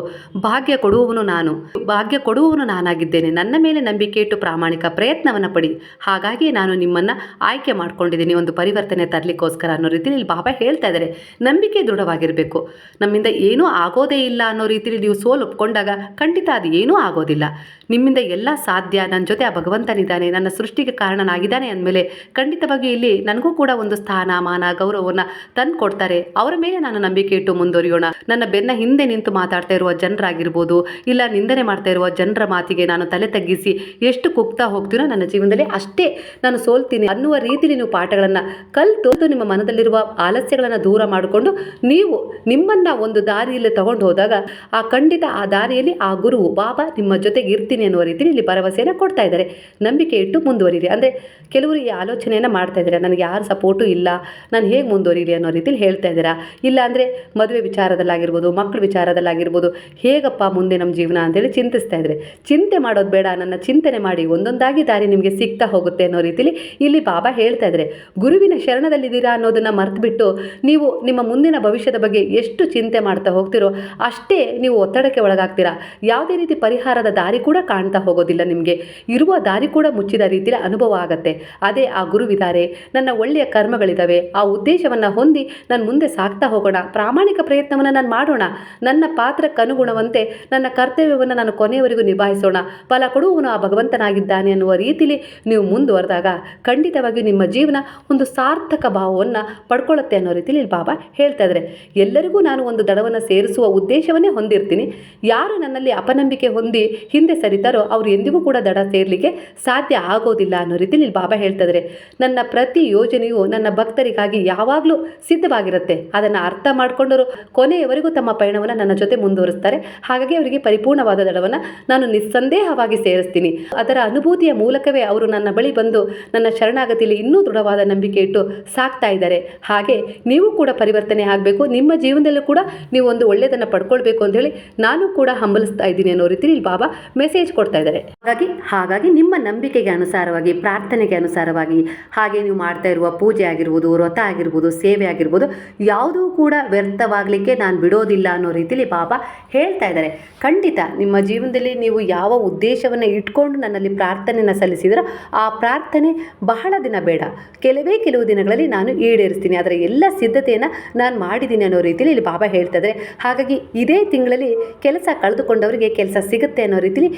ಭಾಗ್ಯ ಕೊಡುವವನು ನಾನು. ಭಾಗ್ಯ ಕೊಡುವವನು ನಾನಾಗಿದ್ದೇನೆ. ನನ್ನ ಮೇಲೆ ನಂಬಿಕೆ ಇಟ್ಟು ಪ್ರಾಮಾಣಿಕ ಪ್ರಯತ್ನವನ್ನು ಪಡಿ. ಹಾಗಾಗಿ ನಾನು ನಿಮ್ಮನ್ನು ಆಯ್ಕೆ ಮಾಡ್ಕೊಂಡಿದ್ದೀನಿ. ಒಂದು ಪರಿವರ್ತನೆ ತರಲಿಕ್ಕೋಸ್ಕರ ಅನ್ನೋ ರೀತಿಯಲ್ಲಿ ಇಲ್ಲಿ ಬಾಬಾ ಹೇಳ್ತಾ ಇದ್ದಾರೆ. ನಂಬಿಕೆ ದೃಢವಾಗಿರಬೇಕು. ನಮ್ಮಿಂದ ಏನೂ ಆಗೋದೇ ಇಲ್ಲ ಅನ್ನೋ ರೀತಿಯಲ್ಲಿ ನೀವು ಸೋಲು ಒಪ್ಕೊಂಡಾಗ ಖಂಡಿತ ಅದು ಏನೂ ಆಗೋದಿಲ್ಲ. ನಿಮ್ಮಿಂದ ಎಲ್ಲ ಸಾಧ್ಯ. ನನ್ನ ಜೊತೆ ಆ ಭಗವಂತನಿದ್ದಾನೆ. ನನ್ನ ಸೃಷ್ಟಿಗೆ ಕಾರಣನಾಗಿದ್ದಾನೆ ಅಂದಮೇಲೆ ಖಂಡಿತವಾಗಿ ಇಲ್ಲಿ ನನಗೂ ಕೂಡ ಒಂದು ಸ್ಥಾನ ಮಾನ ಗೌರವವನ್ನು ತಂದು ಕೊಡ್ತಾರೆ ಅವರ ಮೇಲೆ ನಾನು ನಂಬಿಕೆ ಇಟ್ಟು ಮುಂದುವರಿಯೋಣ. ನನ್ನ ಬೆನ್ನ ಹಿಂದೆ ನಿಂತು ಮಾತಾಡ್ತಾ ಇರುವ ಜನರಾಗಿರ್ಬೋದು, ಇಲ್ಲ ನಿಂದನೆ ಮಾಡ್ತಾ ಇರುವ ಜನರ ಮಾತಿಗೆ ನಾನು ತಲೆ ತಗ್ಗಿಸಿ ಎಷ್ಟು ಕುಗ್ತಾ ಹೋಗ್ತೀನೋ ನನ್ನ ಜೀವನದಲ್ಲಿ ಅಷ್ಟೇ ನಾನು ಸೋಲ್ತೀನಿ ಅನ್ನುವ ರೀತಿಯಲ್ಲಿ ನೀವು ಪಾಠಗಳನ್ನು ಕಲಿತು ನಿಮ್ಮ ಮನದಲ್ಲಿರುವ ಆಲಸ್ಯಗಳನ್ನು ದೂರ ಮಾಡಿಕೊಂಡು ನೀವು ನಿಮ್ಮನ್ನು ಒಂದು ದಾರಿಯಲ್ಲಿ ತಗೊಂಡು ಹೋದಾಗ ಆ ಖಂಡಿತ ಆ ದಾರಿಯಲ್ಲಿ ಆ ಗುರುವು, ಬಾಬಾ, ನಿಮ್ಮ ಜೊತೆಗೆ ಇರ್ತೀನಿ ಅನ್ನುವ ರೀತಿಯಲ್ಲಿ ಇಲ್ಲಿ ಭರವಸೆಯನ್ನು ಕೊಡ್ತಾ ಇದ್ದಾರೆ. ನಂಬಿಕೆ ಇಟ್ಟು ಮುಂದುವರಿರಿ. ಅಂದರೆ ಕೆಲವರು ಈ ಆಲೋಚನೆಯನ್ನು ಮಾಡ್ತಾ ಇದ್ದೀರಾ? ನನಗೆ ಯಾರು ಸಪೋರ್ಟು ಇಲ್ಲ. ನಾನು ಹೇಗೆ ಮುಂದುವರಿಲಿ ಅನ್ನೋ ರೀತಿಲಿ ಹೇಳ್ತಾ ಇದ್ದೀರಾ? ಇಲ್ಲ ಅಂದರೆ ಮದುವೆ ವಿಚಾರದಲ್ಲಾಗಿರ್ಬೋದು ಮಕ್ಕಳ ವಿಚಾರದಲ್ಲಾಗಿರ್ಬೋದು, ಹೇಗಪ್ಪ ಮುಂದೆ ನಮ್ಮ ಜೀವನ ಅಂತೇಳಿ ಚಿಂತಿಸ್ತಾ ಇದ್ದಾರೆ ಚಿಂತೆ ಮಾಡೋದು ಬೇಡ, ನನ್ನ ಚಿಂತನೆ ಮಾಡಿ ಒಂದೊಂದಾಗಿ ದಾರಿ ನಿಮಗೆ ಸಿಗ್ತಾ ಹೋಗುತ್ತೆ ಅನ್ನೋ ರೀತಿಲಿ ಇಲ್ಲಿ ಬಾಬಾ ಹೇಳ್ತಾ ಇದ್ದಾರೆ ಗುರುವಿನ ಶರಣದಲ್ಲಿದ್ದೀರಾ ಅನ್ನೋದನ್ನು ಮರೆತುಬಿಟ್ಟು ನೀವು ನಿಮ್ಮ ಮುಂದಿನ ಭವಿಷ್ಯದ ಬಗ್ಗೆ ಎಷ್ಟು ಚಿಂತೆ ಮಾಡ್ತಾ ಹೋಗ್ತಿರೋ ಅಷ್ಟೇ ನೀವು ಒತ್ತಡಕ್ಕೆ ಒಳಗಾಗ್ತೀರಾ. ಯಾವುದೇ ರೀತಿ ಪರಿಹಾರದ ದಾರಿ ಕೂಡ ಕಾಣ್ತಾ ಹೋಗೋದಿಲ್ಲ ನಿಮಗೆ. ಇರುವ ದಾರಿ ಕೂಡ ಮುಚ್ಚಿದ ರೀತಿಯಲ್ಲಿ ಅನುಭವ ಆಗುತ್ತೆ. ಅದೇ ಆ ಗುರುವಿದಾರೆ ನನ್ನ ಒಳ್ಳೆಯ ಕರ್ಮಗಳಿದ್ದಾವೆ ಆ ಉದ್ದೇಶವನ್ನು ಹೊಂದಿ ನಾನು ಮುಂದೆ ಸಾಕ್ತಾ ಹೋಗೋಣ. ಪ್ರಾಮಾಣಿಕ ಪ್ರಯತ್ನವನ್ನು ನಾನು ಮಾಡೋಣ. ನನ್ನ ಪಾತ್ರಕ್ಕನುಗುಣವಂತೆ ನನ್ನ ಕರ್ತವ್ಯವನ್ನು ನಾನು ಕೊನೆಯವರೆಗೂ ನಿಭಾಯಿಸೋಣ. ಫಲ ಕೊಡುವವನು ಆ ಭಗವಂತನಾಗಿದ್ದಾನೆ ಅನ್ನುವ ರೀತಿಲಿ ನೀವು ಮುಂದುವರೆದಾಗ ಖಂಡಿತವಾಗಿ ನಿಮ್ಮ ಜೀವನ ಒಂದು ಸಾರ್ಥಕ ಭಾವವನ್ನು ಪಡ್ಕೊಳ್ಳುತ್ತೆ ಅನ್ನೋ ರೀತಿಲಿ ಬಾಬಾ ಹೇಳ್ತಾ ಇದ್ದಾರೆ ಎಲ್ಲರಿಗೂ ನಾನು ಒಂದು ದಡವನ್ನು ಸೇರಿಸುವ ಉದ್ದೇಶವನ್ನೇ ಹೊಂದಿರ್ತೀನಿ. ಯಾರು ನನ್ನಲ್ಲಿ ಅಪನಂಬಿಕೆ ಹೊಂದಿ ಹಿಂದೆ ಸರಿತಾರೋ ಅವರು ಎಂದಿಗೂ ಕೂಡ ದಡ ಸೇರಲಿಕ್ಕೆ ಸಾಧ್ಯ ಆಗೋದಿಲ್ಲ ಅನ್ನೋ ರೀತಿಲಿ ಇಲ್ಲಿ ಬಾಬಾ ಹೇಳ್ತಾ ಇದ್ದಾರೆ ನನ್ನ ಪ್ರತಿ ಯೋಜನೆಯು ನನ್ನ ಭಕ್ತರಿಗಾಗಿ ಯಾವಾಗಲೂ ಸಿದ್ಧವಾಗಿರುತ್ತೆ. ಅದನ್ನು ಅರ್ಥ ಮಾಡಿಕೊಂಡವರು ಕೊನೆಯವರೆಗೂ ತಮ್ಮ ಪಯಣವನ್ನು ನನ್ನ ಜೊತೆ ಮುಂದುವರಿಸ್ತಾರೆ. ಹಾಗಾಗಿ ಅವರಿಗೆ ಪರಿಪೂರ್ಣವಾದ ದಡವನ್ನು ನಾನು ನಿಸ್ಸಂದೇಹವಾಗಿ ಸೇರಿಸ್ತೀನಿ. ಅದರ ಅನುಭೂತಿಯ ಮೂಲಕವೇ ಅವರು ನನ್ನ ಬಳಿ ಬಂದು ನನ್ನ ಶರಣಾಗತಿಯಲ್ಲಿ ಇನ್ನೂ ದೃಢವಾದ ನಂಬಿಕೆ ಇಟ್ಟು ಸಾಕ್ತಾ ಇದ್ದಾರೆ. ಹಾಗೆ ನೀವು ಕೂಡ ಪರಿವರ್ತನೆ ಆಗಬೇಕು. ನಿಮ್ಮ ಜೀವನದಲ್ಲೂ ಕೂಡ ನೀವು ಒಂದು ಒಳ್ಳೆಯದನ್ನು ಪಡ್ಕೊಳ್ಬೇಕು ಅಂತ ಹೇಳಿ ನಾನು ಕೂಡ ಹಂಬಲಿಸ್ತಾ ಇದ್ದೀನಿ ಅನ್ನೋ ರೀತಿಯಲ್ಲಿ ಬಾಬಾ ಮೆಸೇಜ್ ಕೊಡ್ತಾ ಇದ್ದಾರೆ. ಹಾಗಾಗಿ ಹಾಗಾಗಿ ನಿಮ್ಮ ನಂಬಿಕೆಗೆ ಅನುಸಾರವಾಗಿ ಪ್ರಾರ್ಥನೆಗೆ ಅನುಸಾರವಾಗಿ ಹಾಗೆ ನೀವು ಮಾಡ್ತಾ ಇರುವ ಪೂಜೆ ಆಗಿರ್ಬೋದು, ವ್ರತ ಆಗಿರ್ಬೋದು, ಸೇವೆ ಆಗಿರ್ಬೋದು, ಯಾವುದೂ ಕೂಡ ವ್ಯರ್ಥವಾಗಲಿಕ್ಕೆ ನಾನು ಬಿಡೋದಿಲ್ಲ ಅನ್ನೋ ರೀತಿಲಿ ಬಾಬಾ ಹೇಳ್ತಾ ಇದ್ದಾರೆ. ಖಂಡಿತ ನಿಮ್ಮ ಜೀವನದಲ್ಲಿ ನೀವು ಯಾವ ಉದ್ದೇಶವನ್ನು ಇಟ್ಕೊಂಡು ನನ್ನಲ್ಲಿ ಪ್ರಾರ್ಥನೆಯನ್ನು ಸಲ್ಲಿಸಿದ್ರೋ ಆ ಪ್ರಾರ್ಥನೆ ಬಹಳ ದಿನ ಬೇಡ. ಕೆಲವೇ ಕೆಲವು ದಿನಗಳಲ್ಲಿ ನಾನು ಈಡೇರಿಸ್ತೀನಿ. ಅದರ ಎಲ್ಲ ಸಿದ್ಧತೆಯನ್ನು ನಾನು ಮಾಡಿದ್ದೀನಿ ಅನ್ನೋ ರೀತಿಯಲ್ಲಿ ಇಲ್ಲಿ ಬಾಬಾ ಹೇಳ್ತಾ ಇದ್ದಾರೆ. ಹಾಗಾಗಿ ಇದೇ ತಿಂಗಳಲ್ಲಿ ಕೆಲಸ ಕಳೆದುಕೊಂಡವರಿಗೆ ಕೆಲಸ ಸಿಗುತ್ತೆ ಅನ್ನೋ ರೀತಿಲಿ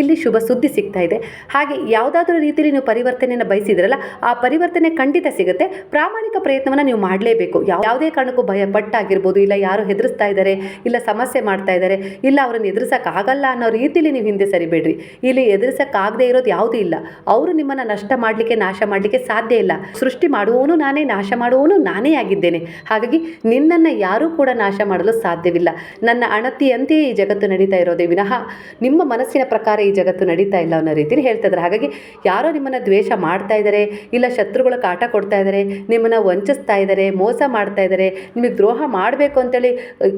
ಇಲ್ಲಿ ಶುಭ ಸುದ್ದಿ ಸಿಗ್ತಾ ಇದೆ. ಹಾಗೆ ಯಾವುದಾದ್ರೂ ರೀತಿಯಲ್ಲಿ ನೀವು ಪರಿವರ್ತನೆಯನ್ನು ಬಯಸಿದ್ರಲ್ಲ, ಆ ಪರಿವರ್ತನೆ ಖಂಡಿತ ಸಿಗುತ್ತೆ. ಪ್ರಾಮಾಣಿಕ ಪ್ರಯತ್ನವನ್ನು ನೀವು ಮಾಡಲೇಬೇಕು. ಯಾವುದೇ ಕಾರಣಕ್ಕೂ ಭಯ ಪಟ್ಟಾಗಿರ್ಬೋದು ಇಲ್ಲ ಯಾರು ಹೆದರಿಸ್ತಾ ಇದ್ದಾರೆ, ಇಲ್ಲ ಸಮಸ್ಯೆ ಮಾಡ್ತಾ ಇದ್ದಾರೆ, ಇಲ್ಲ ಅವರನ್ನು ಎದುರಿಸೋಕ್ಕಾಗಲ್ಲ ಅನ್ನೋ ರೀತಿಯಲ್ಲಿ ನೀವು ಹಿಂದೆ ಸರಿಬೇಡ್ರಿ. ಇಲ್ಲಿ ಎದುರಿಸೋಕ್ಕಾಗದೇ ಇರೋದು ಯಾವುದೂ ಇಲ್ಲ. ಅವರು ನಿಮ್ಮನ್ನು ನಷ್ಟ ಮಾಡಲಿಕ್ಕೆ, ನಾಶ ಮಾಡಲಿಕ್ಕೆ ಸಾಧ್ಯ ಇಲ್ಲ. ಸೃಷ್ಟಿ ಮಾಡುವವನು ನಾನೇ, ನಾಶ ಮಾಡುವವನು ನಾನೇ ಆಗಿದ್ದೇನೆ. ಹಾಗಾಗಿ ನಿನ್ನನ್ನು ಯಾರೂ ಕೂಡ ನಾಶ ಮಾಡಲು ಸಾಧ್ಯವಿಲ್ಲ. ನನ್ನ ಅಣತಿಯಂತೆಯೇ ಈ ಜಗತ್ತು ನಡೀತಾ ಇರೋದೇ ವಿನಃ ನಿಮ್ಮ ಮನಸ್ಸಿನ ಪ್ರಕಾರ ಈ ಜಗತ್ತು ನಡೀತಾ ಇಲ್ಲ ಅನ್ನೋ ರೀತಿಯಲ್ಲಿ ಹೇಳ್ತಾ ಹಾಗಾಗಿ ಯಾರೋ ನಿಮ್ಮನ್ನು ದ್ವೇಷ ಮಾಡ್ತಾ ಇದ್ದಾರೆ, ಇಲ್ಲ ಶತ್ರುಗಳ ಕಾಟ ಕೊಡ್ತಾ ಇದ್ದಾರೆ, ನಿಮ್ಮನ್ನು ವಂಚಿಸ್ತಾ ಇದ್ದಾರೆ, ಮೋಸ ಮಾಡ್ತಾ ಇದ್ದಾರೆ, ನಿಮಗೆ ದ್ರೋಹ ಮಾಡಬೇಕು ಅಂತೇಳಿ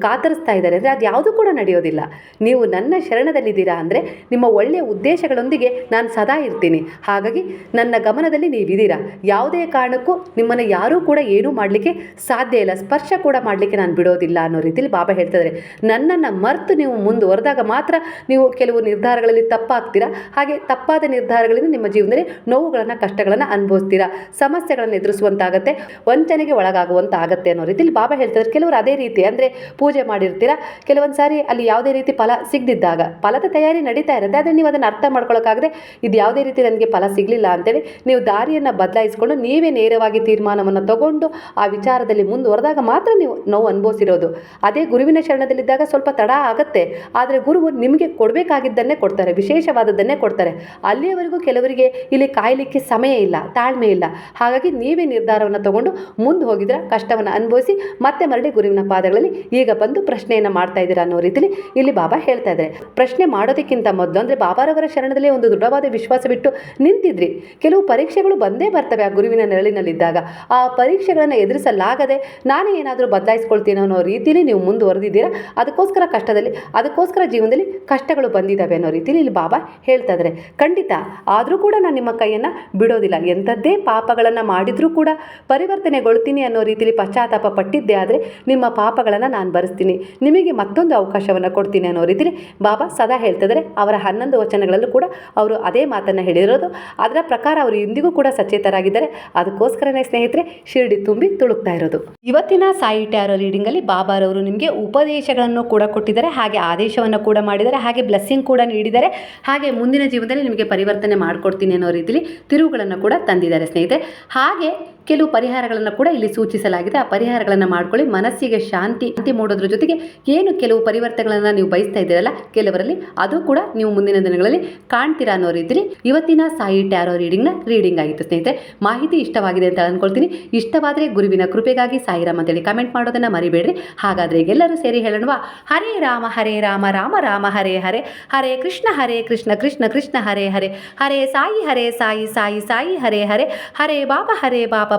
ಕಾತರಿಸ್ತಾ ಇದ್ದಾರೆ ಅಂದರೆ ಅದು ಯಾವುದೂ ಕೂಡ ನಡೆಯೋದಿಲ್ಲ. ನೀವು ನನ್ನ ಶರಣದಲ್ಲಿದ್ದೀರಾ ಅಂದರೆ ನಿಮ್ಮ ಒಳ್ಳೆಯ ಉದ್ದೇಶಗಳೊಂದಿಗೆ ನಾನು ಸದಾ ಇರ್ತೀನಿ. ಹಾಗಾಗಿ ನನ್ನ ಗಮನದಲ್ಲಿ ನೀವಿದ್ದೀರಾ. ಯಾವುದೇ ಕಾರಣಕ್ಕೂ ನಿಮ್ಮನ್ನು ಯಾರೂ ಕೂಡ ಏನೂ ಮಾಡಲಿಕ್ಕೆ ಸಾಧ್ಯ ಇಲ್ಲ, ಸ್ಪರ್ಶ ಕೂಡ ಮಾಡಲಿಕ್ಕೆ ನಾನು ಬಿಡೋದಿಲ್ಲ ಅನ್ನೋ ರೀತಿಯಲ್ಲಿ ಬಾಬಾ ಹೇಳ್ತಿದ್ದಾರೆ ನನ್ನನ್ನು ಮರೆತು ನೀವು ಮುಂದುವರೆದಾಗ ಮಾತ್ರ ನೀವು ಕೆಲವು ನಿರ್ಧಾರಗಳಲ್ಲಿ ತಪ್ಪಾಗ್ತೀರಾ? ಹಾಗೆ ತಪ್ಪಾದ ನಿರ್ಧಾರಗಳಿಂದ ನಿಮ್ಮ ಜೀವನದಲ್ಲಿ ನೋವುಗಳನ್ನು ಕಷ್ಟಗಳನ್ನು ಅನುಭವಿಸ್ತೀರಾ? ಸಮಸ್ಯೆಗಳನ್ನು ಎದುರಿಸುವಂತಾಗತ್ತೆ, ವಂಚನೆಗೆ ಒಳಗಾಗುವಂತ ಆಗುತ್ತೆ ಅನ್ನೋ ರೀತಿಲಿ ಬಾಬಾ ಹೇಳ್ತಾರೆ ಕೆಲವರು ಅದೇ ರೀತಿ ಅಂದರೆ ಪೂಜೆ ಮಾಡಿರ್ತೀರಾ? ಕೆಲವೊಂದು ಸಾರಿ ಅಲ್ಲಿ ಯಾವುದೇ ರೀತಿ ಫಲ ಸಿಗದಿದ್ದಾಗ, ಫಲದ ತಯಾರಿ ನಡೀತಾ ಇರುತ್ತೆ, ಆದರೆ ನೀವು ಅದನ್ನು ಅರ್ಥ ಮಾಡ್ಕೊಳ್ಳೋಕ್ಕಾಗದೆ ಇದು ಯಾವುದೇ ರೀತಿ ನನಗೆ ಫಲ ಸಿಗಲಿಲ್ಲ ಅಂತೇಳಿ ನೀವು ದಾರಿಯನ್ನು ಬದಲಾಯಿಸ್ಕೊಂಡು ನೀವೇ ನೇರವಾಗಿ ತೀರ್ಮಾನವನ್ನು ತಗೊಂಡು ಆ ವಿಚಾರದಲ್ಲಿ ಮುಂದುವರೆದಾಗ ಮಾತ್ರ ನೀವು ನೋವು ಅನುಭವಿಸಿರೋದು. ಅದೇ ಗುರುವಿನ ಶರಣದಲ್ಲಿದ್ದಾಗ ಸ್ವಲ್ಪ ತಡ ಆಗುತ್ತೆ, ಆದರೆ ಗುರುವು ನಿಮಗೆ ಕೊಡಬೇಕಾಗಿದ್ದನ್ನೇ ಕೊಡ್ತಾರೆ, ವಿಶೇಷವಾದದ್ದನ್ನೇ ಕೊಡ್ತಾರೆ. ಅಲ್ಲಿಯವರೆಗೂ ಕೆಲವರಿಗೆ ಇಲ್ಲಿ ಕಾಯಲಿಕ್ಕೆ ಸಮಯ ಇಲ್ಲ, ತಾಳ್ಮೆ ಇಲ್ಲ. ಹಾಗಾಗಿ ನೀವೇ ನಿರ್ಧಾರವನ್ನು ತಗೊಂಡು ಮುಂದೆ ಹೋಗಿದ್ರೆ ಕಷ್ಟವನ್ನು ಅನುಭವಿಸಿ ಮತ್ತೆ ಮರಳಿ ಗುರುವಿನ ಪಾದಗಳಲ್ಲಿ ಈಗ ಬಂದು ಪ್ರಶ್ನೆಯನ್ನು ಮಾಡ್ತಾ ಇದ್ದೀರಾ ಅನ್ನೋ ರೀತಿಯಲ್ಲಿ ಇಲ್ಲಿ ಬಾಬಾ ಹೇಳ್ತಾ ಇದ್ದಾರೆ. ಪ್ರಶ್ನೆ ಮಾಡೋದಕ್ಕಿಂತ ಮೊದಲು ಅಂದರೆ ಬಾಬಾರವರ ಶರಣದಲ್ಲಿ ಒಂದು ದೃಢವಾದ ವಿಶ್ವಾಸ ಬಿಟ್ಟು ನಿಂತಿದ್ರಿ. ಕೆಲವು ಪರೀಕ್ಷೆಗಳು ಬಂದೇ ಬರ್ತವೆ ಆ ಗುರುವಿನ ನೆರಳಿನಲ್ಲಿದ್ದಾಗ. ಆ ಪರೀಕ್ಷೆಗಳನ್ನು ಎದುರಿಸಲಾಗದೆ ನಾನೇ ಏನಾದರೂ ಬದಲಾಯಿಸ್ಕೊಳ್ತೀನಿ ಅನ್ನೋ ರೀತಿಯಲ್ಲಿ ನೀವು ಮುಂದುವರೆದಿದ್ದೀರಾ ಅದಕ್ಕೋಸ್ಕರ ಕಷ್ಟದಲ್ಲಿ, ಅದಕ್ಕೋಸ್ಕರ ಜೀವನದಲ್ಲಿ ಕಷ್ಟಗಳು ಬಂದಿದ್ದಾವೆ ಅನ್ನೋ ರೀತಿಯಲ್ಲಿ ಇಲ್ಲಿ ಬಾಬಾ ಹೇಳ್ತಾ ಇದ್ದಾರೆ. ಖಂಡಿತ, ಆದರೂ ಕೂಡ ನಾನು ನಿಮ್ಮ ಕೈಯನ್ನು ಬಿಡೋದಿಲ್ಲ. ಎಂಥದ್ದೇ ಪಾಪಗಳನ್ನು ಮಾಡಿದರೂ ಕೂಡ ಪರಿವರ್ತನೆಗೊಳ್ತೀನಿ ಅನ್ನೋ ರೀತಿಯಲ್ಲಿ ಪಶ್ಚಾತ್ತಾಪ ಪಟ್ಟಿದ್ದೆ ಆದರೆ ನಿಮ್ಮ ಪಾಪಗಳನ್ನು ನಾನು ಭರಿಸ್ತೀನಿ ನಿಮಗೆ ಮತ್ತೊಂದು ಅವಕಾಶವನ್ನು ಕೊಡ್ತೀನಿ ಅನ್ನೋ ರೀತಿಯಲ್ಲಿ ಬಾಬಾ ಸದಾ ಹೇಳ್ತಿದ್ದಾರೆ. ಅವರ ಹನ್ನೊಂದು ವಚನಗಳಲ್ಲೂ ಕೂಡ ಅವರು ಅದೇ ಮಾತನ್ನು ಹೇಳಿರೋದು. ಅದರ ಪ್ರಕಾರ ಅವರು ಇಂದಿಗೂ ಕೂಡ ಸಚೇತರಾಗಿದ್ದಾರೆ. ಅದಕ್ಕೋಸ್ಕರನೇ ಸ್ನೇಹಿತರೆ, ಶಿರಡಿ ತುಂಬಿ ತುಳುಕ್ತಾ ಇರೋದು. ಇವತ್ತಿನ ಸಾಯಿ ಟ್ಯಾರೋ ರೀಡಿಂಗಲ್ಲಿ ಬಾಬಾರವರು ನಿಮಗೆ ಉಪದೇಶಗಳನ್ನು ಕೂಡ ಕೊಟ್ಟಿದ್ದಾರೆ. ಹಾಗೆ ಆದೇಶವನ್ನು ಕೂಡ ಮಾಡಿದ್ದಾರೆ. ಹಾಗೆ ಬ್ಲೆಸ್ಸಿಂಗ್ ಕೂಡ ನೀಡಿದ್ದಾರೆ. ಹಾಗೆ ಮುಂದಿನ ಜೀವನದಲ್ಲಿ ನಿಮಗೆ ಪರಿವರ್ತನೆ ಮಾಡಿಕೊಡ್ತೀನಿ ಅನ್ನೋ ರೀತಿಯಲ್ಲಿ ತಿರುವುಗಳನ್ನು ಕೂಡ ತಂದಿದ್ದಾರೆ ಸ್ನೇಹಿತರೆ. ಹಾಗೆ ಕೆಲವು ಪರಿಹಾರಗಳನ್ನು ಕೂಡ ಇಲ್ಲಿ ಸೂಚಿಸಲಾಗಿದೆ. ಆ ಪರಿಹಾರಗಳನ್ನು ಮಾಡ್ಕೊಳ್ಳಿ. ಮನಸ್ಸಿಗೆ ಶಾಂತಿ ಶಾಂತಿ ಮೂಡೋದ್ರ ಜೊತೆಗೆ ಏನು ಕೆಲವು ಪರಿವರ್ತನೆಗಳನ್ನು ನೀವು ಬಯಸ್ತಾ ಇದ್ದೀರಲ್ಲ, ಕೆಲವರಲ್ಲಿ ಅದು ಕೂಡ ನೀವು ಮುಂದಿನ ದಿನಗಳಲ್ಲಿ ಕಾಣ್ತೀರಾ ಅನ್ನೋ ರೀತಿಯಲ್ಲಿ ಇವತ್ತಿನ ಸಾಯಿ ಟ್ಯಾರೋ ರೀಡಿಂಗ್ನ ರೀಡಿಂಗ್ ಆಗಿತ್ತು ಸ್ನೇಹಿತರೆ. ಮಾಹಿತಿ ಇಷ್ಟವಾಗಿದೆ ಅಂತ ಅಂದ್ಕೊಳ್ತೀನಿ ಇಷ್ಟವಾದರೆ ಗುರುವಿನ ಕೃಪೆಗಾಗಿ ಸಾಯಿರಾಮ್ ಅಂತೇಳಿ ಕಮೆಂಟ್ ಮಾಡೋದನ್ನು ಮರಿಬೇಡ್ರಿ. ಹಾಗಾದರೆ ಎಲ್ಲರೂ ಸೇರಿ ಹೇಳೋಣವಾ? ಹರೇ ರಾಮ ಹರೇ ರಾಮ ರಾಮ ರಾಮ, ಹರೇ ಹರೇ ಹರೇ ಕೃಷ್ಣ ಹರೇ ಕೃಷ್ಣ ಕೃಷ್ಣ ಕೃಷ್ಣ, ಹರೇ ಹರೇ ಹರೇ ಸಾಯಿ ಹರೇ ಸಾಯಿ ಸಾಯಿ ಸಾಯಿ, ಹರೇ ಹರೇ ಹರೇ, ಬಾಬಾ ಹರೇ, ಬಾಬಾ